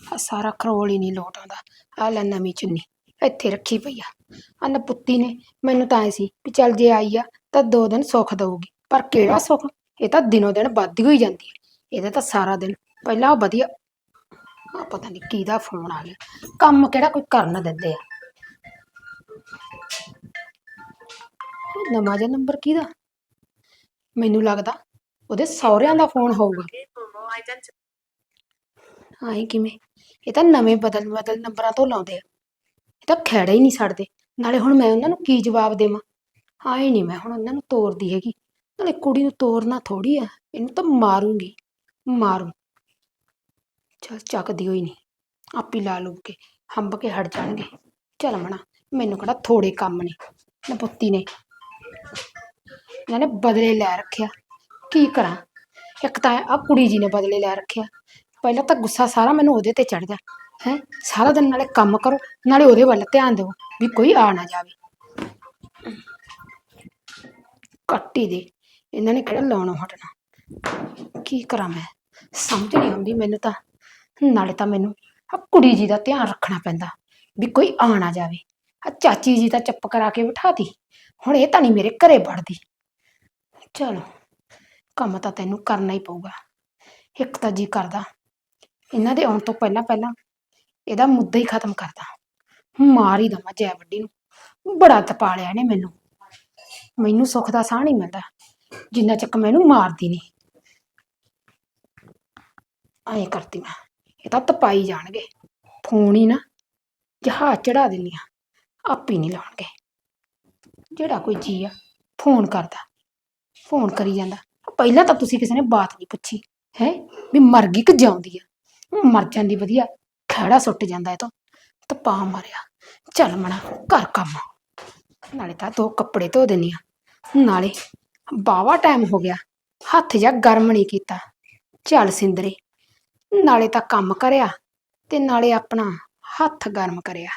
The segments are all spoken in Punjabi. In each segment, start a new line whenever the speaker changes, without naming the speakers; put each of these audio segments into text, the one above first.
ਆਹ ਸਾਰਾ ਖਰੋਲ ਹੀ ਨਹੀਂ ਲੋਟ ਆਉਂਦਾ। ਆ ਲੈ ਨਵੀਂ ਚੁੰਨੀ ਇੱਥੇ ਰੱਖੀ ਪਈ ਆ। ਆ ਨਪੁੱਤੀ ਨੇ ਮੈਨੂੰ ਤਾਂ ਐ ਸੀ ਵੀ ਚੱਲ ਜੇ ਆਈ ਆ ਤਾਂ ਦੋ ਦਿਨ ਸੁੱਖ ਦਊਗੀ ਪਰ ਕਿਹੜਾ ਸੁੱਖ? ਇਹ ਤਾਂ ਦਿਨੋ ਦਿਨ ਵੱਧਦੀ ਹੋਈ ਜਾਂਦੀ ਹੈ ਇਹਦਾ ਤਾਂ ਸਾਰਾ ਦਿਨ ਪਹਿਲਾਂ ਉਹ ਵਧੀਆ ਆ ਪਤਾ ਨਹੀਂ ਕਿਹਦਾ ਫੋਨ ਆ ਗਿਆ। ਕੰਮ ਕਿਹੜਾ ਕੋਈ ਕਰਨ ਦਿੰਦੇ ਆ? ਨਵਾਂ ਜਿਹਾ ਨੰਬਰ ਕਿਹਦਾ? ਮੈਨੂੰ ਲੱਗਦਾ ਉਹਦੇ ਸਹੁਰਿਆਂ ਦਾ ਫੋਨ ਹੋਊਗਾ। ਆਏ ਕਿਵੇਂ? ਇਹ ਤਾਂ ਨਵੇਂ ਬਦਲ ਬਦਲ ਨੰਬਰਾਂ ਤੋਂ ਲਾਉਂਦੇ ਆ। ਇਹ ਤਾਂ ਖੈੜਾ ਹੀ ਨਹੀਂ ਛੱਡਦੇ। ਨਾਲੇ ਹੁਣ ਮੈਂ ਉਹਨਾਂ ਨੂੰ ਕੀ ਜਵਾਬ ਦੇਵਾਂ? ਆਏ ਨਹੀਂ ਮੈਂ ਹੁਣ ਉਹਨਾਂ ਨੂੰ ਤੋਰਦੀ ਹੈਗੀ। ਨਾਲੇ ਕੁੜੀ ਨੂੰ ਤੋਰਨਾ ਥੋੜੀ ਆ, ਇਹਨੂੰ ਤਾਂ ਮਾਰੂੰਗੀ। ਮਾਰੂ। ਚਲ ਚੱਕਦੀ ਹੋਈ ਨਹੀਂ। ਆਪੀ ਲਾ ਲੂ ਕੇ, ਹੰਬ ਕੇ ਹਟ ਜਾਣਗੇ। ਚੱਲ ਮਣਾ ਮੈਨੂੰ ਕਿਹੜਾ ਥੋੜੇ ਕੰਮ ਨੇ ਨਪੁੱਤੀ ਨੇ। ਇਹਨਾਂ ਨੇ ਬਦਲੇ ਲੈ ਰੱਖਿਆ। ਕੀ ਕਰਾਂ? ਇੱਕ ਤਾਂ ਆ ਕੁੜੀ ਜੀ ਨੇ ਬਦਲੇ ਲੈ ਰੱਖਿਆ। ਪਹਿਲਾਂ ਤਾਂ ਗੁੱਸਾ ਸਾਰਾ ਮੈਨੂੰ ਉਹਦੇ ਤੇ ਚੜਦਾ ਹੈ? ਸਾਰਾ ਦਿਨ ਨਾਲੇ ਕੰਮ ਕਰੋ, ਨਾਲੇ ਉਹਦੇ ਵੱਲ ਧਿਆਨ ਦਿਓ ਵੀ ਕੋਈ ਆ ਨਾ ਜਾਵੇ। ਕੱਟੀ ਦੇ, ਇਹਨਾਂ ਨੇ ਕਿਹੜਾ ਲਾਉਣੋਂ ਹਟਣਾ? ਕੀ ਕਰਾਂ ਮੈਂ? ਸਮਝ ਨਹੀਂ ਆਉਂਦੀ ਮੈਨੂੰ ਤਾਂ। ਨਾਲੇ ਤਾਂ ਮੈਨੂੰ ਆ ਕੁੜੀ ਜੀ ਦਾ ਧਿਆਨ ਰੱਖਣਾ ਪੈਂਦਾ ਵੀ ਕੋਈ ਆ ਨਾ ਜਾਵੇ। ਆ ਚਾਚੀ ਜੀ ਤਾਂ ਚੁੱਪ ਕਰਾ ਕੇ ਬਿਠਾਤੀ, ਹੁਣ ਇਹ ਤਾਂ ਨਹੀਂ ਮੇਰੇ ਘਰੇ ਵੜਦੀ। ਚਲੋ, ਕੰਮ ਤਾਂ ਤੈਨੂੰ ਕਰਨਾ ਹੀ ਪਊਗਾ। ਇੱਕ ਤਾਂ ਜੀ ਕਰਦਾ ਇਹਨਾਂ ਦੇ ਆਉਣ ਤੋਂ ਪਹਿਲਾਂ ਪਹਿਲਾਂ ਇਹਦਾ ਮੁੱਦਾ ਹੀ ਖਤਮ ਕਰਦਾ ਮਾਰ ਹੀ ਦਵਾਂ ਜੈ ਵੱਡੀ ਨੂੰ। ਬੜਾ ਤਪਾ ਲਿਆ ਇਹਨੇ ਮੈਨੂੰ। ਮੈਨੂੰ ਸੁੱਖ ਦਾ ਸਾਹ ਨਹੀਂ ਮਿਲਦਾ। ਜਿੰਨਾ ਚੱਕ ਮੈਨੂੰ ਮਾਰਦੀ ਨਹੀਂ। ਐਂ ਕਰਦੀ ਮੈਂ। ਇਹ ਤਾਂ ਤਪਾਈ ਜਾਣਗੇ। ਫੋਨ ਹੀ ਨਾ ਜਹਾਜ਼ ਚੜਾ ਦਿੰਦੀ ਆ ਆਪ ਹੀ ਨਹੀਂ ਲਾਉਣਗੇ। ਜਿਹੜਾ ਕੋਈ ਜੀ ਆ, ਫੋਨ ਕਰਦਾ। ਫੋਨ ਕਰੀ ਜਾਂਦਾ। ਪਹਿਲਾਂ ਤਾਂ ਤੁਸੀਂ ਕਿਸੇ ਨੇ ਬਾਤ ਨਹੀਂ ਪੁੱਛੀ। ਹੈ? ਵੀ ਮਰ ਗਈ ਕਿ ਜਿਉਂਦੀ ਆ? ਮਰ ਜਾਂਦੀ ਵਧੀਆ। ਖੜਾ ਸੁੱਟ ਜਾਂਦਾ ਇਹ ਤੋਂ। ਤਪਾ ਮਾਰਿਆ। ਚੱਲ ਮਣਾ, ਘਰ ਕੰਮ। ਨਾਲੇ ਤਾਂ ਦੋ ਕੱਪੜੇ ਧੋ ਦਿੰਨੀ ਆ। ਨਾਲੇ ਬਾਵਾ ਟਾਈਮ ਹੋ ਗਿਆ। ਹੱਥ ਜਾਂ ਗਰਮ ਨਹੀਂ ਕੀਤਾ। ਚੱਲ ਸਿੰਦਰੇ, ਨਾਲੇ ਤਾਂ ਕੰਮ ਕਰਿਆ ਤੇ ਨਾਲੇ ਆਪਣਾ ਹੱਥ ਗਰਮ ਕਰਿਆ।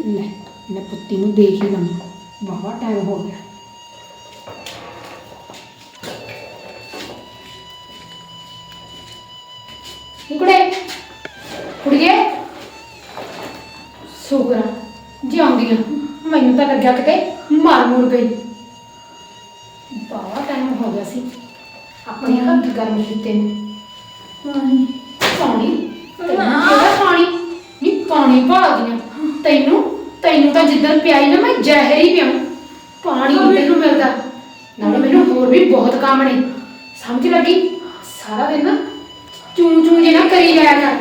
ਲੈ, ਮੈਂ ਪੁੱਤੀ ਨੂੰ ਦੇਖ ਹੀ ਲਵਾਂ। ਬਾਵਾ ਟਾਈਮ ਹੋ ਗਿਆ। ਕੁੜੇ ਕੁੜੀਏ। ਸ਼ੁਕਰ ਆ, ਜਿਉਂਦੀ ਆ ਮੈਨੂੰ ਤਾਂ ਲੱਗਿਆ ਕਿਤੇ ਮਾਰ ਮੁਰ ਗਈ। ਬਾਵਾ ਟਾਈਮ ਹੋ ਗਿਆ ਸੀ ਆਪਣੇ ਹੱਥ ਗਰਮ ਕੀਤੇ ਨੇ। ਪਾਣੀ। ਪਾਣੀ? ਤੈਨੂੰ ਕਿਹੜਾ ਪਾਣੀ? ਨਹੀਂ ਪਾਣੀ ਭਾਲਦੀਆਂ ਤੈਨੂੰ ਤੈਨੂੰ ਤਾਂ ਜਿੱਦਣ ਪਿਆਈ ਨਾ ਮੈਂ ਜ਼ਹਿਰ ਹੀ ਪਿਆਉਂ ਪਾਣੀ ਨਹੀਂ ਤੈਨੂੰ ਮਿਲਦਾ। ਨਾਲੇ ਮੈਨੂੰ ਹੋਰ ਵੀ ਬਹੁਤ ਕੰਮ ਨੇ। ਸਮਝ ਲੱਗੀ? ਸਾਰਾ ਦਿਨ ਨਾ ਚੂੰ ਚੂੰ ਜੇ ਨਾ ਕਰੀ ਜਾਇਆ ਕਰ।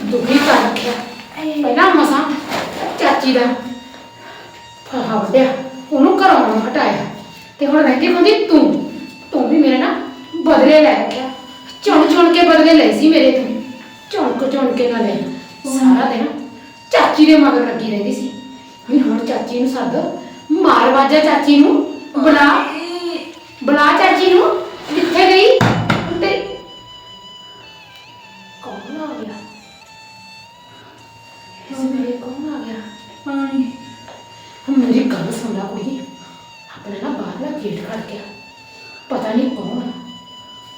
ਦੁਖੀ ਕਰ ਰੱਖਿਆ। ਪਹਿਲਾਂ ਮਸਾਂ ਚਾਚੀ ਦਾ ਫਾਹਾ ਵੱਢਿਆ ਉਹਨੂੰ ਘਰੋਂ ਨਾ ਹਟਾਇਆ। ਤੇ ਹੁਣ ਰਹਿੰਦੀ ਹੁੰਦੀ ਤੂੰ। ਤੂੰ ਵੀ ਮੇਰੇ ਨਾਲ ਬਦਲੇ ਲੈ ਰੱਖਿਆ। ਚੁਣ ਚੁਣ ਕੇ ਬਦਲੇ ਲਏ ਸੀ ਮੇਰੇ ਤੋਂ। ਚੁਣ ਚੁਣ ਕੇ ਨਾ ਲੈ ਸਾਰਾ ਦਿਨ ਚਾਚੀ ਦੇ ਮਗਰ ਲੱਗੀ ਰਹਿੰਦੀ ਸੀ। ਵੀ ਹੁਣ ਚਾਚੀ ਨੂੰ ਸੱਦ। ਮਾਰ ਵਾਜਾ ਚਾਚੀ ਨੂੰ। ਬੁਲਾ। ਬੁਲਾ ਚਾਚੀ ਨੂੰ।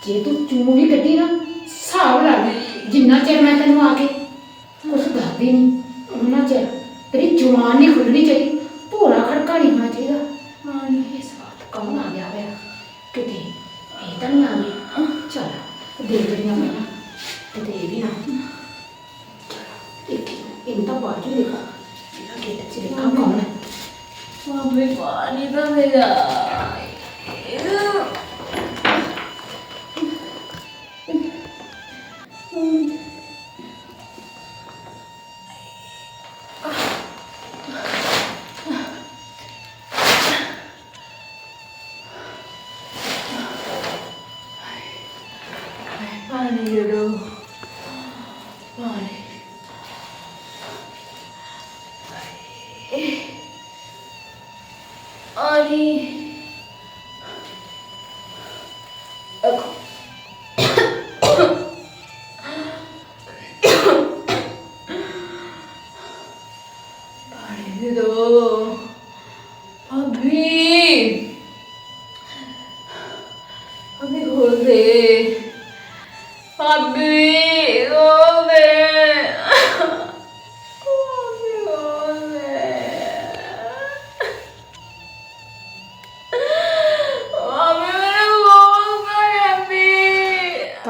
ਜੇ ਤੂੰ ਚੂੰ ਵੀ ਕੱਢੀ ਨਾ ਹਿਸਾਬ ਲਾ ਲੈ ਜਿੰਨਾ ਚਿਰ ਮੈਂ ਤੈਨੂੰ ਆ ਕੇ ਕੁਛ ਦੱਸਦੀ ਨਹੀਂ ਉਹਨਾਂ ਚਿਰ ਤੇਰੀ ਜੁਬਾਨ ਨਹੀਂ ਖੁੱਲਣੀ ਚਾਹੀਦੀ।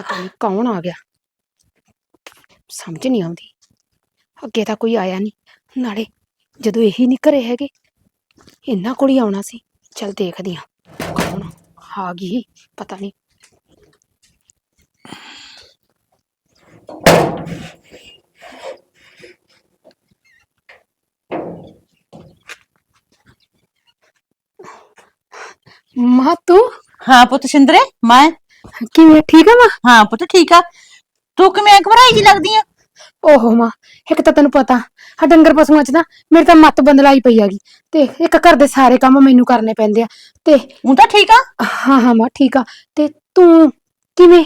ਪਤਾ ਨਹੀਂ ਕੌਣ ਆ ਗਿਆ। ਸਮਝ ਨਹੀਂ ਆਉਂਦੀ। ਅੱਗੇ ਤਾਂ ਕੋਈ ਆਇਆ ਨਹੀਂ ਨਾਲੇ ਜਦੋਂ ਇਹੀ ਨਹੀਂ ਘਰੇ ਹੈਗੇ, ਇਹਨਾਂ ਕੋਲ ਹੀ ਆਉਣਾ ਸੀ। ਚਲ ਦੇਖਦੀ ਆ ਕੌਣ ਆ ਗਈ, ਪਤਾ ਨਹੀਂ ਮਾਂ ਤੂੰ?
ਹਾਂ ਪੁੱਤ ਸਿੰਦਰੇ, ਮੈਂ
ਕਿਵੇਂ ਠੀਕ ਆ ਮਾਂ?
ਹਾਂ ਪੁੱਤ ਠੀਕ ਆ। ਤੂੰ ਕਿਵੇਂ ਘਬਰਾਈ ਜੀ ਲੱਗਦੀ ਆ।
ਓਹੋ ਮਾਂ ਇੱਕ ਤਾਂ ਤੈਨੂੰ ਪਤਾ ਆ ਡੰਗਰ ਪਸ਼ੂਆਂ 'ਚ ਨਾ ਮੇਰੀ ਤਾਂ ਮੱਤ ਬੰਦਲਾਈ ਪਈ ਹੈਗੀ। ਤੇ ਇੱਕ ਘਰ ਦੇ ਸਾਰੇ ਕੰਮ ਮੈਨੂੰ ਕਰਨੇ ਪੈਂਦੇ ਆ। ਤੇ
ਉਹ ਤਾਂ ਠੀਕ ਆ?
ਹਾਂ ਹਾਂ ਮਾਂ ਠੀਕ ਆ। ਤੇ ਤੂੰ ਕਿਵੇਂ?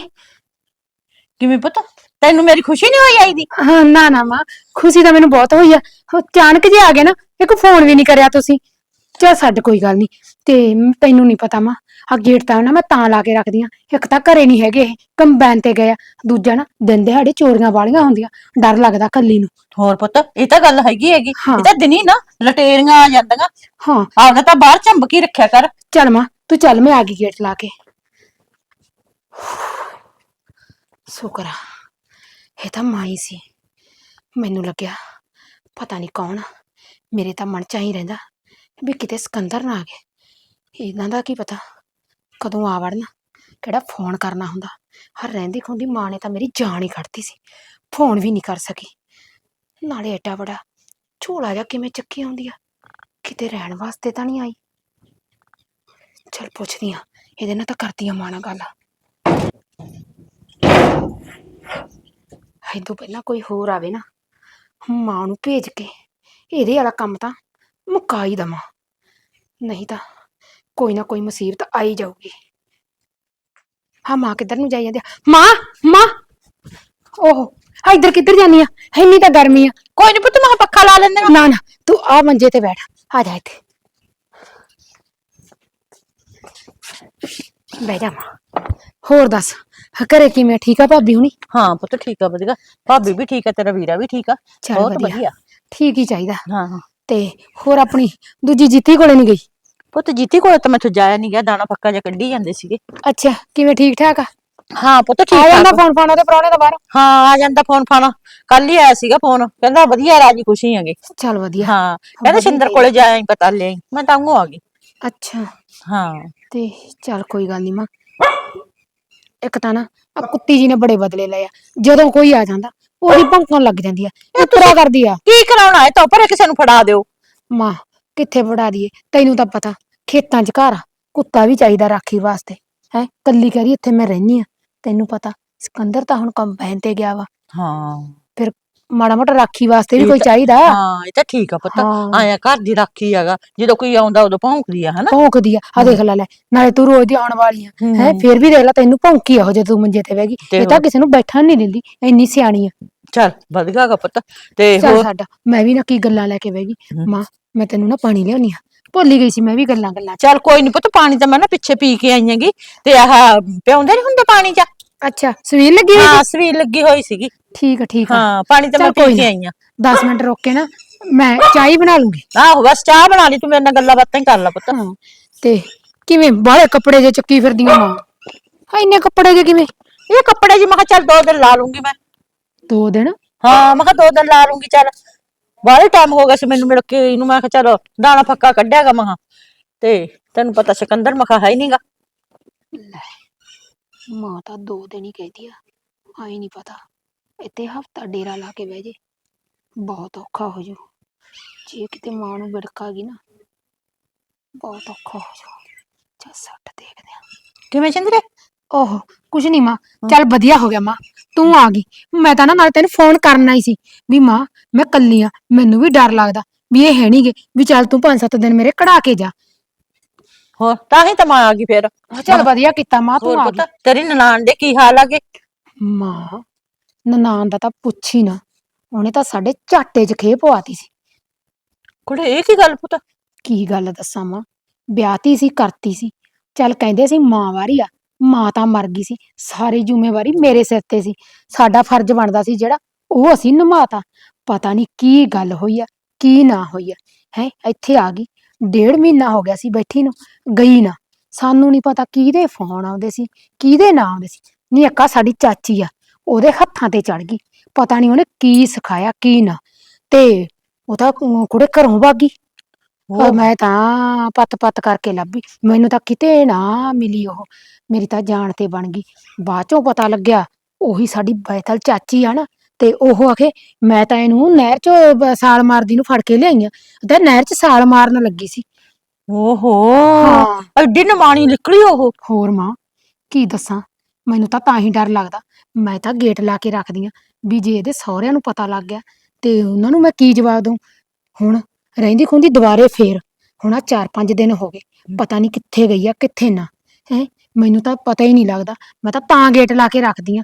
ਕਿਵੇਂ ਪੁੱਤ? ਤੈਨੂੰ ਮੇਰੀ ਖੁਸ਼ੀ ਨਹੀਂ ਹੋਈ ਆਈ ਦੀ?
ਹਾਂ ਨਾ ਨਾ ਮਾਂ ਖੁਸ਼ੀ ਤਾਂ ਮੈਨੂੰ ਬਹੁਤ ਹੋਈ ਆ। ਉਹ ਅਚਾਨਕ ਜੇ ਆ ਗਏ ਨਾ ਇੱਕ ਫੋਨ ਵੀ ਨਹੀਂ ਕਰਿਆ ਤੁਸੀਂ। ਚਲ ਛੱਡ ਕੋਈ ਗੱਲ ਨਹੀਂ। ਤੇ ਮ- ਤੈਨੂੰ ਨਹੀਂ ਪਤਾ ਮਾਂ ਆ ਗੇਟ ਤਾਂ ਨਾ ਮੈਂ ਤਾਂ ਲਾ ਕੇ ਰੱਖਦੀ ਆ। ਇੱਕ ਤਾਂ ਘਰੇ ਨਹੀਂ ਹੈਗੇ ਇਹ ਕੰਬਾਈਨ ਤੇ ਗਏ ਆ। ਦੂਜਾ ਨਾ ਦਿਨ ਦਿਹਾੜੇ ਚੋਰੀਆਂ ਵਾਲੀਆਂ ਹੁੰਦੀਆਂ ਡਰ ਲੱਗਦਾ ਕੱਲੀ ਨੂੰ।
ਹੋਰ ਪੁੱਤ ਇਹ ਤਾਂ ਗੱਲ ਹੈਗੀ ਹੈਗੀ।
ਹਾਂ।
ਇਹ ਤਾਂ ਦਿਨੀ ਨਾ ਲਟੇਰੀਆਂ ਆ ਜਾਂਦੀਆਂ।
ਹਾਂ।
ਆਪਦਾ ਤਾਂ ਬਾਹਰ ਝੰਬਕੀ ਰੱਖਿਆ ਕਰ।
ਚੱਲ ਮਾਂ ਤੂੰ ਚੱਲ ਮੈਂ ਆ ਗਈ ਗੇਟ ਲਾ ਕੇ। ਸ਼ੁਕਰ ਇਹ ਤਾਂ ਮਾਂ ਹੀ ਸੀ। ਮੈਨੂੰ ਲੱਗਿਆ ਪਤਾ ਨਹੀਂ ਕੌਣ। ਮੇਰੇ ਤਾਂ ਮਨ ਚ ਹੀ ਰਹਿੰਦਾ ਵੀ ਕਿਤੇ ਸਿਕੰਦਰ ਨਾ ਆ ਗਿਆ ਇਹਨਾਂ ਦਾ ਕੀ ਪਤਾ? ਕਦੋਂ ਆ ਵੜਨਾ? ਕਿਹੜਾ ਫੋਨ ਕਰਨਾ ਹੁੰਦਾ? ਹਰ ਰਹਿੰਦੀ ਖੁੰਦੀ ਮਾਂ ਨੇ ਤਾਂ ਮੇਰੀ ਜਾਨ ਹੀ ਕੱਢਤੀ ਸੀ। ਫੋਨ ਵੀ ਨਹੀਂ ਕਰ ਸਕੀ। ਨਾਲੇ ਐਡਾ ਬੜਾ ਝੋਲਾ ਜਿਹਾ ਕਿਵੇਂ ਚੱਕੀ ਆਉਂਦੀ ਆ? ਕਿਤੇ ਰਹਿਣ ਵਾਸਤੇ ਤਾਂ ਨਹੀਂ ਆਈ। ਚਲ ਪੁੱਛਦੀ ਆ, ਇਹਦੇ ਨਾਲ ਤਾਂ ਕਰਦੀ ਆ ਮਾਂ ਨਾਲ ਗੱਲ। ਤੋਂ ਪਹਿਲਾਂ ਕੋਈ ਹੋਰ ਆਵੇ ਨਾ, ਮਾਂ ਨੂੰ ਭੇਜ ਕੇ, ਇਹਦੇ ਵਾਲਾ ਕੰਮ ਤਾਂ ਮੁਕਾ ਹੀ ਦਵਾਂ। ਨਹੀਂ ਤਾਂ ਕੋਈ ਨਾ ਕੋਈ ਮੁਸੀਬਤ ਆਈ ਜਾਊਗੀ। ਹਾਂ ਮਾਂ ਕਿੱਧਰ ਨੂੰ ਜਾਈ ਜਾਂਦੀ ਆ? ਮਾਂ ਮਾਂ! ਓਹ ਆ ਇੱਧਰ ਕਿੱਧਰ ਜਾਨੀ ਆ? ਇੰਨੀ ਤਾਂ ਗਰਮੀ ਆ।
ਕੋਈ ਨਹੀਂ ਪੁੱਤ ਮੈਂ ਪੱਖਾ ਲਾ ਲੈਂਦੇ
ਨਾ ਨਾ ਤੂੰ ਆ ਮੰਜੇ ਤੇ ਬੈਠ। ਆ ਜਾ ਇੱਥੇ। ਬਹਿ ਜਾ ਮਾਂ। ਹੋਰ ਦੱਸ ਘਰੇ ਕਿਵੇਂ ਠੀਕ ਆ ਭਾਬੀ ਹੁਣੀ?
ਹਾਂ ਪੁੱਤ ਠੀਕ ਆ ਵਧੀਆ। ਭਾਬੀ ਵੀ ਠੀਕ ਆ ਤੇਰਾ ਵੀਰਾ ਵੀ ਠੀਕ ਆ।
ਚੱਲ
ਬਹੁਤ
ਵਧੀਆ।
ਵਧੀਆ।
ਠੀਕ ਹੀ ਚਾਹੀਦਾ।
ਹਾਂ ਹਾਂ।
ਤੇ ਹੋਰ ਆਪਣੀ ਦੂਜੀ ਜੀਤੀ ਕੋਲੇ ਨਹੀਂ ਗਈ?
ਪੁੱਤ ਜੀਤੀ ਕੋਲ ਤਾਂ ਮੈਥੋਂ ਜਾਇਆ ਨਹੀਂ ਗਿਆ ਦਾਣਾ ਪੱਕਾ ਜਿਹਾ ਕੱਢੀ ਜਾਂਦੇ ਸੀਗੇ।
ਅੱਛਾ ਕਿਵੇਂ ਠੀਕ ਠਾਕ ਆ?
ਹਾਂ ਪੁੱਤ
ਆ
ਠੀਕ
ਜਾਂਦਾ
ਆ
ਫੋਨ ਫਾਨ ਉਹਦੇ ਪ੍ਰਾਹੁਣੇ ਦਾ ਬਾਹਰ?
ਹਾਂ ਆ ਜਾਂਦਾ ਫੋਨ ਫਾਨ। ਕੱਲ ਹੀ ਆਇਆ ਸੀਗਾ ਫੋਨ। ਕਹਿੰਦਾ ਵਧੀਆ ਰਾਜੀ ਖੁਸ਼ੀ ਹੈਗੇ।
ਚੱਲ ਵਧੀਆ।
ਹਾਂ ਕਹਿੰਦਾ ਸਿੰਦਰ ਕੋਲੇ ਜਾਇਆ ਹੀ ਪਤਾ ਲਿਆ ਮੈਂ ਤਾਂ ਅੰਗੋਂ ਆ ਗਈ।
ਅੱਛਾ।
ਹਾਂ।
ਤੇ ਚੱਲ ਕੋਈ ਗੱਲ ਨਹੀਂ ਮਾਂ। ਇੱਕ ਤਾਂ ਨਾ ਆ ਕੁੱਤੀ ਜੀ ਨੇ ਬੜੇ ਬਦਲੇ ਲਏ ਆ। ਜਦੋਂ ਕੋਈ ਆ ਜਾਂਦਾ ਉਹੀ ਭੌਂਕਣ ਲੱਗ ਜਾਂਦੀ ਆ। ਉਤਰਾ ਕਰਦੀ ਆ।
ਕੀ ਕਰਾਉਣਾ? ਹੈ ਤਾਂ ਪਰ ਕਿਸੇ ਨੂੰ ਫੜਾ ਦਿਓ।
ਮਾਂ ਕਿੱਥੇ ਫੜਾ ਦਈਏ ਤੈਨੂੰ ਤਾਂ ਪਤਾ ਖੇਤਾਂ 'ਚ ਘਰ ਆ ਕੁੱਤਾ ਵੀ ਚਾਹੀਦਾ ਰਾਖੀ ਵਾਸਤੇ। ਹੈ ਕੱਲੀ ਕਰੀ ਇੱਥੇ ਮੈਂ ਰਹਿਨੀ ਆ ਤੈਨੂੰ ਪਤਾ ਸਿਕੰਦਰ ਤਾਂ ਹੁਣ ਕੰਬਾਈਨ ਤੇ ਗਿਆ ਵਾ।
ਹਾਂ।
ਫਿਰ ਮਾੜਾ ਮੋਟਾ ਰਾਖੀ ਵਾਸਤੇ ਵੀ
ਇਹ
ਕੋਈ
ਤਾਂ-
ਚਾਹੀਦਾ?
ਹਾਂ ਇਹ ਤਾਂ ਠੀਕ ਆ ਪੁੱਤ।
ਹਾਂ।
ਆਇਆ ਘਰ ਦੀ ਰਾਖੀ ਹੈਗਾ ਜਦੋਂ ਕੋਈ ਆਉਂਦਾ ਉਦੋਂ ਭੌਂਕਦੀ ਆ ਹਨਾ?
ਭੌਂਕਦੀ ਆ। ਆ ਦੇਖ ਲੈ ਲੈ ਨਾਲੇ ਤੂੰ ਰੋਜ਼ ਦੀ ਆਉਣ ਵਾਲੀ ਆ। ਹੈ। ਫਿਰ ਵੀ ਦੇਖ ਲੈ ਤੈਨੂੰ ਭੌਂਕੀ ਆ ਉਹ ਜੇ ਤੂੰ ਮੰਜੇ ਤੇ ਬਹਿ ਗਈ।
ਤੇ
ਇਹ ਤਾਂ
ਹੋਰ।
ਕਿਸੇ ਨੂੰ ਬੈਠਣ ਨਹੀਂ ਦਿੰਦੀ ਇੰਨੀ ਸਿਆਣੀ ਆ।
ਚੱਲ ਵਧੀਆ ਗਾ ਪੁੱਤ। ਤੇ
ਚੱਲ
ਹੋਰ?
ਸਾਡਾ ਮੈਂ ਵੀ ਨਾ ਕੀ ਗੱਲਾਂ ਲੈ ਕੇ ਬਹਿ ਗਈ।
ਹਮ।
ਮਾਂ ਮੈਂ ਤੈਨੂੰ ਨਾ ਪਾਣੀ ਲਿਆਉਣੀ ਆ। ਭੁੱਲ ਹੀ ਗਈ ਸੀ ਮੈਂ ਵੀ ਗੱਲਾਂ ਗੱਲਾਂ।
ਚੱਲ ਕੋਈ ਨਹੀਂ ਪੁੱਤ ਪਾਣੀ ਤਾਂ ਮੈਂ ਨਾ ਪਿੱਛੇ ਪੀ ਕੇ ਆਈ ਹੈਗੀ ਤੇ ਆਹ ਪਿਆਉਂਦੇ ਨਹੀਂ ਹੁੰਦੇ ਪਾਣੀ ਚ?
ਅੱਛਾ ਸਵੀਰ ਲੱਗੀ ਹੋਈ
ਹਾਂ ਸਵੀਲ ਲੱਗੀ ਹੋਈ ਸੀਗੀ।
ਸੀ? ਠੀਕ ਆ ਠੀਕ ਆ।
ਹਾਂ ਪਾਣੀ ਤਾਂ ਮੈਂ ਪੀ ਕੇ। ਆਈ ਆ।
10 ਮਿੰਟ ਰੁਕ ਕੇ ਨਾ ਮੈਂ ਚਾਹ ਹੀ ਬਣਾ ਲੂੰਗੀ।
ਆਹੋ ਬਸ ਚਾਹ ਬਣਾ ਲਈ ਤੂੰ ਮੇਰੇ ਨਾਲ ਗੱਲਾਂ ਬਾਤਾਂ ਹੀ ਕਰ ਲੈ ਪੁੱਤ।
ਹਾਂ ਤੇ ਕਿਵੇਂ ਬਾਹਲੇ ਕੱਪੜੇ ਜੇ ਚੱਕੀ ਫਿਰਦੀਆਂ ਮਾਂ ਹਾਂ ਇੰਨੇ ਕੱਪੜੇ ਜੇ ਕਿਵੇਂ?
ਇਹ ਕੱਪੜੇ ਜੀ ਮੈਂ ਕਿਹਾ ਚੱਲ ਦੋ ਦਿਨ ਲਾ ਲੂੰਗੀ ਮੈਂ।
ਦੋ ਦਿਨ?
ਹਾਂ ਮੈਂ ਕਿਹਾ ਦੋ ਦਿਨ ਲਾ ਲੂੰਗੀ ਚੱਲ। ਬਾਹਲੇ ਟਾਈਮ ਹੋ ਗਿਆ ਸੀ ਮੈਨੂੰ ਮਿਲ ਕੇ ਇਹਨੂੰ ਮੈਂ ਕਿਹਾ ਚਲੋ ਦਾਣਾ ਫੱਕਾ ਕੱਢਿਆਗਾ ਮੈਂ ਕਿਹਾ। ਤੇ ਤੈਨੂੰ ਪਤਾ ਸਿਕੰਦਰ ਮਖਾ ਹੈ ਹੀ ਨਹੀਂਗਾ
ਮਾਂ ਤਾਂ ਦੋ ਦਿਨ ਹੀ ਕਹਿੰਦੀ ਆ ਆਈ ਨਹੀਂ ਪਤਾ। ਇੱਥੇ ਹਫਤਾ ਡੇਰਾ ਲਾ ਕੇ ਬਹਿ ਜੇ ਬਹੁਤ ਔਖਾ ਹੋ ਜੂ ਜੇ ਕਿਤੇ ਮਾਂ ਨੂੰ ਵਿੜਕ ਆ ਗਈ ਨਾ ਬਹੁਤ ਔਖਾ ਹੋ ਜੂ ਚੱਲ ਸੱਟ ਦੇਖਦੇ ਆ।
ਕਿਵੇਂ ਚੰਦਰੇ
ਓਹ ਕੁਛ ਨਹੀਂ ਮਾਂ। ਚੱਲ ਵਧੀਆ ਹੋ ਗਿਆ ਮਾਂ। ਤੂੰ ਆ ਗਈ। ਮੈਂ ਤਾਂ ਨਾ ਨਾਲੇ ਤੈਨੂੰ ਫੋਨ ਕਰਨਾ ਹੀ ਸੀ ਵੀ ਮਾਂ ਮੈਂ ਕੱਲੀ ਆ। ਮੈਨੂੰ ਵੀ ਡਰ ਲੱਗਦਾ ਵੀ ਇਹ ਹੈ ਨਹੀਂਗੇ ਵੀ ਚੱਲ ਤੂੰ ਪੰਜ ਸੱਤ ਦਿਨ ਮੇਰੇ ਕਢਾ ਕੇ ਜਾ।
ਹੋਰ ਤਾਂ ਹੀ ਤਾਂ ਮੈਂ ਆ ਗਈ ਫੇਰ।
ਚੱਲ ਵਧੀਆ ਕੀਤਾ ਮਾਂ ਤੂੰ
ਹੋਰ
ਆ
ਪੁੱਤ
ਗਈ।
ਤੇਰੀ ਨਨਾਣ ਦੇ ਕੀ ਹਾਲ ਆਗੇ
ਮਾਂ ਨਨਾਣ ਦਾ ਤਾਂ ਪੁੱਛ ਹੀ ਨਾ। ਉਹਨੇ ਤਾਂ ਸਾਡੇ ਝਾਟੇ 'ਚ ਖੇ ਪਵਾਤੀ ਸੀ।
ਕੁੜੇ ਇਹ ਕੀ ਗੱਲ ਪੁੱਤ?
ਕੀ ਗੱਲ ਦੱਸਾਂ ਮਾਂ? ਵਿਆਹਤੀ ਸੀ ਕਰਤੀ ਸੀ। ਚੱਲ ਕਹਿੰਦੇ ਸੀ ਮਾਂ ਵਾਰੀ ਆ। ਮਾਂ ਤਾਂ ਮਰ ਗਈ ਸੀ, ਸਾਰੀ ਜ਼ਿੰਮੇਵਾਰੀ ਮੇਰੇ ਸਿਰ ਤੇ ਸੀ। ਸਾਡਾ ਫਰਜ਼ ਬਣਦਾ ਸੀ ਜਿਹੜਾ ਉਹ ਅਸੀਂ ਨਿਭਾਤਾ। ਪਤਾ ਨਹੀਂ ਕੀ ਗੱਲ ਹੋਈ ਆ, ਕੀ ਨਾ ਹੋਈ ਆ। ਹੈ, ਇੱਥੇ ਆ ਗਈ। ਡੇਢ ਮਹੀਨਾ ਹੋ ਗਿਆ ਸੀ ਬੈਠੀ ਨੂੰ, ਗਈ ਨਾ। ਸਾਨੂੰ ਨਹੀਂ ਪਤਾ ਕਿਹਦੇ ਫੋਨ ਆਉਂਦੇ ਸੀ, ਕਿਹਦੇ ਨਾ ਆਉਂਦੇ ਸੀ। ਨਹੀਂ, ਅੱਕਾ ਸਾਡੀ ਚਾਚੀ ਆ, ਉਹਦੇ ਹੱਥਾਂ ਤੇ ਚੜ ਗਈ। ਪਤਾ ਨਹੀਂ ਉਹਨੇ ਕੀ ਸਿਖਾਇਆ, ਕੀ ਨਾ। ਤੇ ਉਹ ਤਾਂ ਕੁੜੇ ਘਰੋਂ ਭਾਗੀ ਔਰ ਮੈਂ ਤਾਂ ਪੱਤ ਪੱਤ ਕਰਕੇ ਲੱਭੀ। ਮੈਨੂੰ ਤਾਂ ਕਿਤੇ ਨਾ ਮਿਲੀ ਉਹ। ਮੇਰੀ ਤਾਂ ਜਾਨ ਤੇ ਬਣ ਗਈ। ਬਾਅਦ ਚੋਂ ਪਤਾ ਲੱਗਿਆ ਉਹੀ ਸਾਡੀ ਬੈਤਲ ਚਾਚੀ ਆ ਨਾ। ਤੇ ਉਹ ਆਖੇ ਮੈਂ ਤਾਂ ਇਹਨੂੰ ਨਹਿਰ ਚੋਂ ਛਾਲ ਮਾਰਦੀ ਨੂੰ ਫੜ ਕੇ ਲਿਆਈ ਆ। ਤੇ ਨਹਿਰ ਚ ਛਾਲ ਮਾਰਨ ਲੱਗੀ ਸੀ।
ਓਹੋ!
ਹਾਂ।
ਐਡੀ ਨਮਾਣੀ ਨਿਕਲੀ ਉਹ।
ਹੋਰ ਮਾਂ ਕੀ ਦੱਸਾਂ? ਮੈਨੂੰ ਤਾਂ ਤਾਂ ਹੀ ਡਰ ਲੱਗਦਾ। ਮੈਂ ਤਾਂ ਗੇਟ ਲਾ ਕੇ ਰੱਖਦੀ ਆ ਵੀ ਜੇ ਇਹਦੇ ਸਹੁਰਿਆਂ ਨੂੰ ਪਤਾ ਲੱਗ ਗਿਆ ਤੇ ਉਹਨਾਂ ਨੂੰ ਮੈਂ ਕੀ ਜਵਾਬ ਦਊਂ? ਹੁਣ ਰਹਿੰਦੀ ਖੁੰਦੀ ਦੁਬਾਰੇ ਫੇਰ। ਹੁਣ ਆ 4-5 ਦਿਨ ਹੋ ਗਏ, ਪਤਾ ਨਹੀਂ ਕਿੱਥੇ ਗਈ ਆ, ਕਿੱਥੇ ਨਾ। ਹੈ, ਮੈਨੂੰ ਤਾਂ ਪਤਾ ਹੀ ਨਹੀਂ ਲੱਗਦਾ। ਮੈਂ ਤਾਂ ਤਾਂ ਗੇਟ ਲਾ ਕੇ ਰੱਖਦੀ ਆ।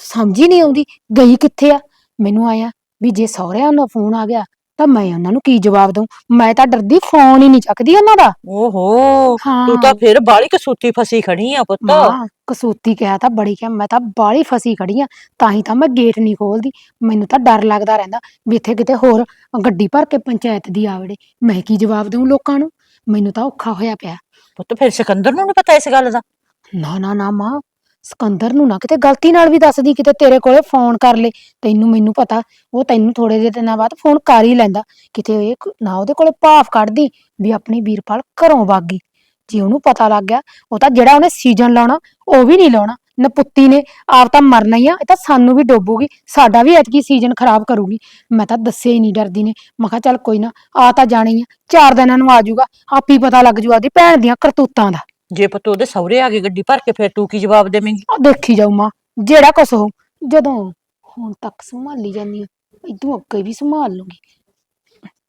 ਸਮਝ ਹੀ ਨਹੀਂ ਆਉਂਦੀ, ਗਈ ਕਿੱਥੇ ਆ? ਮੈਨੂੰ ਆਇਆ ਵੀ ਜੇ ਸਹੁਰਿਆਂ ਦਾ ਫੋਨ ਆ ਗਿਆ ਤਾਂ ਮੈਂ ਉਹਨਾਂ ਨੂੰ ਕੀ ਜਵਾਬ ਦਊਂ? ਮੈਂ ਤਾਂ ਡਰਦੀ ਫੋਨ ਹੀ ਨਹੀਂ ਚੱਕਦੀ ਉਹਨਾਂ ਦਾ।
ਓਹੋ
ਹਾਂ
ਤੂੰ ਤਾਂ ਫਿਰ ਬਾਲੀ ਕਸੂਤੀ ਫਸੀ ਖੜੀ ਆ ਪੁੱਤ।
ਮਾਂ ਕਸੂਤੀ ਕਿਹਾ ਤਾਂ ਬੜੀ ਕਿਹਾ ਮੈਂ ਤਾਂ ਬਾਲੀ ਫਸੀ ਖੜੀ ਆ। ਤਾਂ ਹੀ ਤਾਂ ਮੈਂ ਗੇਟ ਨਹੀਂ ਖੋਲਦੀ। ਮੈਨੂੰ ਤਾਂ ਡਰ ਲੱਗਦਾ ਰਹਿੰਦਾ ਵੀ ਇੱਥੇ ਕਿਤੇ ਹੋਰ ਗੱਡੀ ਭਰ ਕੇ ਪੰਚਾਇਤ ਦੀ ਆਵੜੇ। ਮੈਂ ਕੀ ਜਵਾਬ ਦਊਂ ਲੋਕਾਂ ਨੂੰ? ਮੈਨੂੰ ਤਾਂ ਔਖਾ ਹੋਇਆ ਪਿਆ।
ਪੁੱਤ ਫਿਰ ਸਿਕੰਦਰ ਨੂੰ ਨਹੀਂ ਪਤਾ ਇਸ ਗੱਲ ਦਾ?
ਨਾ ਨਾ ਨਾ ਮਾਂ ਸਿਕੰਦਰ ਨੂੰ ਨਾ ਕਿਤੇ ਗਲਤੀ ਨਾਲ ਵੀ ਦੱਸਦੀ, ਕਿਤੇ ਤੇਰੇ ਕੋਲੇ ਫੋਨ ਕਰ ਲੇ। ਤੈਨੂੰ ਮੈਨੂੰ ਪਤਾ, ਉਹ ਤੈਨੂੰ ਥੋੜੇ ਜਿਹੇ ਦਿਨਾਂ ਬਾਅਦ ਫੋਨ ਕਰ ਹੀ ਲੈਂਦਾ। ਕਿਤੇ ਇਹ ਕ- ਨਾ ਉਹਦੇ ਕੋਲੇ ਭਾਫ ਕੱਢਦੀ ਵੀ ਆਪਣੀ ਵੀਰਪਾਲ ਘਰੋਂ ਵਾਗੀ ਜੇ ਉਹਨੂੰ ਪਤਾ ਲੱਗ ਗਿਆ, ਉਹ ਤਾਂ ਜਿਹੜਾ ਉਹਨੇ ਸੀਜ਼ਨ ਲਾਉਣਾ, ਉਹ ਵੀ ਨਹੀਂ ਲਾਉਣਾ। ਨਪੁੱਤੀ ਨੇ, ਆਪ ਤਾਂ ਮਰਨਾ ਹੀ ਆ, ਇਹ ਤਾਂ ਸਾਨੂੰ ਵੀ ਡੋਬੂਗੀ। ਸਾਡਾ ਵੀ ਐਤਕੀ ਸੀਜ਼ਨ ਖਰਾਬ ਕਰੂਗੀ। ਮੈਂ ਤਾਂ ਦੱਸਿਆ ਹੀ ਨਹੀਂ ਡਰਦੀ ਨੇ। ਮੈਂ ਕਿਹਾ ਚੱਲ ਕੋਈ ਨਾ, ਆ ਤਾਂ ਜਾਣੀ ਆ। ਚਾਰ ਦਿਨਾਂ ਨੂੰ ਆ ਜਾਊਗਾ। ਆਪੀ ਪਤਾ ਲੱਗ ਜੂ ਆਪਦੀ ਭੈਣ ਦੀਆਂ ਕਰਤੂਤਾਂ ਦਾ।
ਜੇ ਪੁੱਤ ਉਹਦੇ ਸਹੁਰੇ ਆ ਗਏ ਗੱਡੀ ਭਰ ਕੇ ਫਿਰ ਤੂੰ ਕੀ ਜਵਾਬ ਦੇਵੇਂਗੀ?
ਆ ਦੇਖੀ ਜਾਊ ਮਾਂ ਜਿਹੜਾ ਕੁਛ ਹੋ ਜਦੋਂ ਹੁਣ ਤੱਕ ਸੰਭਾਲੀ ਜਾਂਦੀ ਆ ਇਦੋਂ ਅੱਗੇ ਵੀ ਸੰਭਾਲ ਲੂੰਗੀ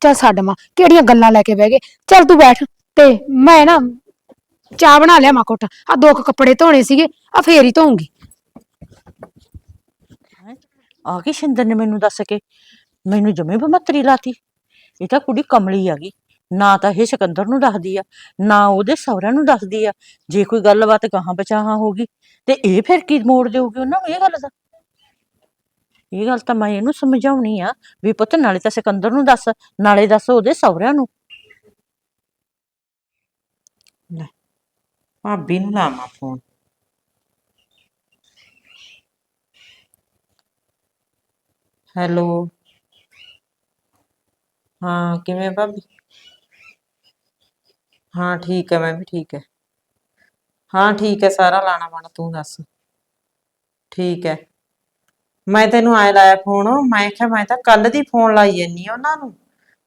ਚੱਲ ਛੱਡ ਮਾਂ ਕਿਹੜੀਆਂ ਗੱਲਾਂ ਲੈ ਕੇ ਬਹਿ ਗਏ? ਚੱਲ ਤੂੰ ਬੈਠ ਤੇ ਮੈਂ ਨਾ ਚਾਹ ਬਣਾ ਲਿਆ ਮਾਂ ਕੁੱਟ ਆ ਦੋ ਕੁ ਕੱਪੜੇ ਧੋਣੇ ਸੀਗੇ ਆ ਫੇਰ ਹੀ ਧੋਉਂਗੀ
ਆ ਗਈ ਸ਼ਿੰਦਰ ਨੇ ਮੈਨੂੰ ਦੱਸ ਕੇ ਮੈਨੂੰ ਜਮੇ ਬਮਤਰੀ ਲਾਤੀ। ਇਹ ਤਾਂ ਕੁੜੀ ਕਮਲੀ ਆ ਗਈ। ਨਾ ਤਾਂ ਇਹ ਸਿਕੰਦਰ ਨੂੰ ਦੱਸਦੀ ਆ, ਨਾ ਉਹਦੇ ਸਹੁਰਿਆਂ ਨੂੰ ਦੱਸਦੀ ਆ। ਜੇ ਕੋਈ ਗੱਲਬਾਤ ਗਾਹਾਂ ਬਚਾਹਾਂ ਹੋਗੀ ਤੇ ਇਹ ਫਿਰ ਕੀ ਮੋੜ ਦੇਊਗੀ ਉਹਨਾਂ ਨੂੰ ਇਹ ਗੱਲ ਦਾ? ਇਹ ਗੱਲ ਤਾਂ ਮੈਂ ਇਹਨੂੰ ਸਮਝਾਉਣੀ ਆ ਵੀ ਪੁੱਤ ਨਾਲੇ ਤਾਂ ਸਿਕੰਦਰ ਨੂੰ ਦੱਸ, ਨਾਲੇ ਦੱਸ ਉਹਦੇ ਸਹੁਰਿਆਂ ਨੂੰ।
ਭਾਬੀ ਨੂੰ ਲਾਵਾਂ ਫੋਨ। ਹੈਲੋ। ਹਾਂ, ਕਿਵੇਂ ਭਾਬੀ? ਹਾਂ, ਠੀਕ ਹੈ, ਮੈਂ ਵੀ ਠੀਕ ਹੈ। ਹਾਂ, ਠੀਕ ਹੈ, ਸਾਰਾ ਲਾਣਾ ਬਾਣਾ ਤੂੰ ਦੱਸ। ਠੀਕ ਹੈ। ਮੈਂ ਤੈਨੂੰ ਆਏ ਲਾਇਆ ਫੋਨ ਮੈਂ ਕਿਹਾ ਮੈਂ ਤਾਂ ਕੱਲ ਦੀ ਫੋਨ ਲਾਈ ਜੰਨੀ ਉਹਨਾਂ ਨੂੰ।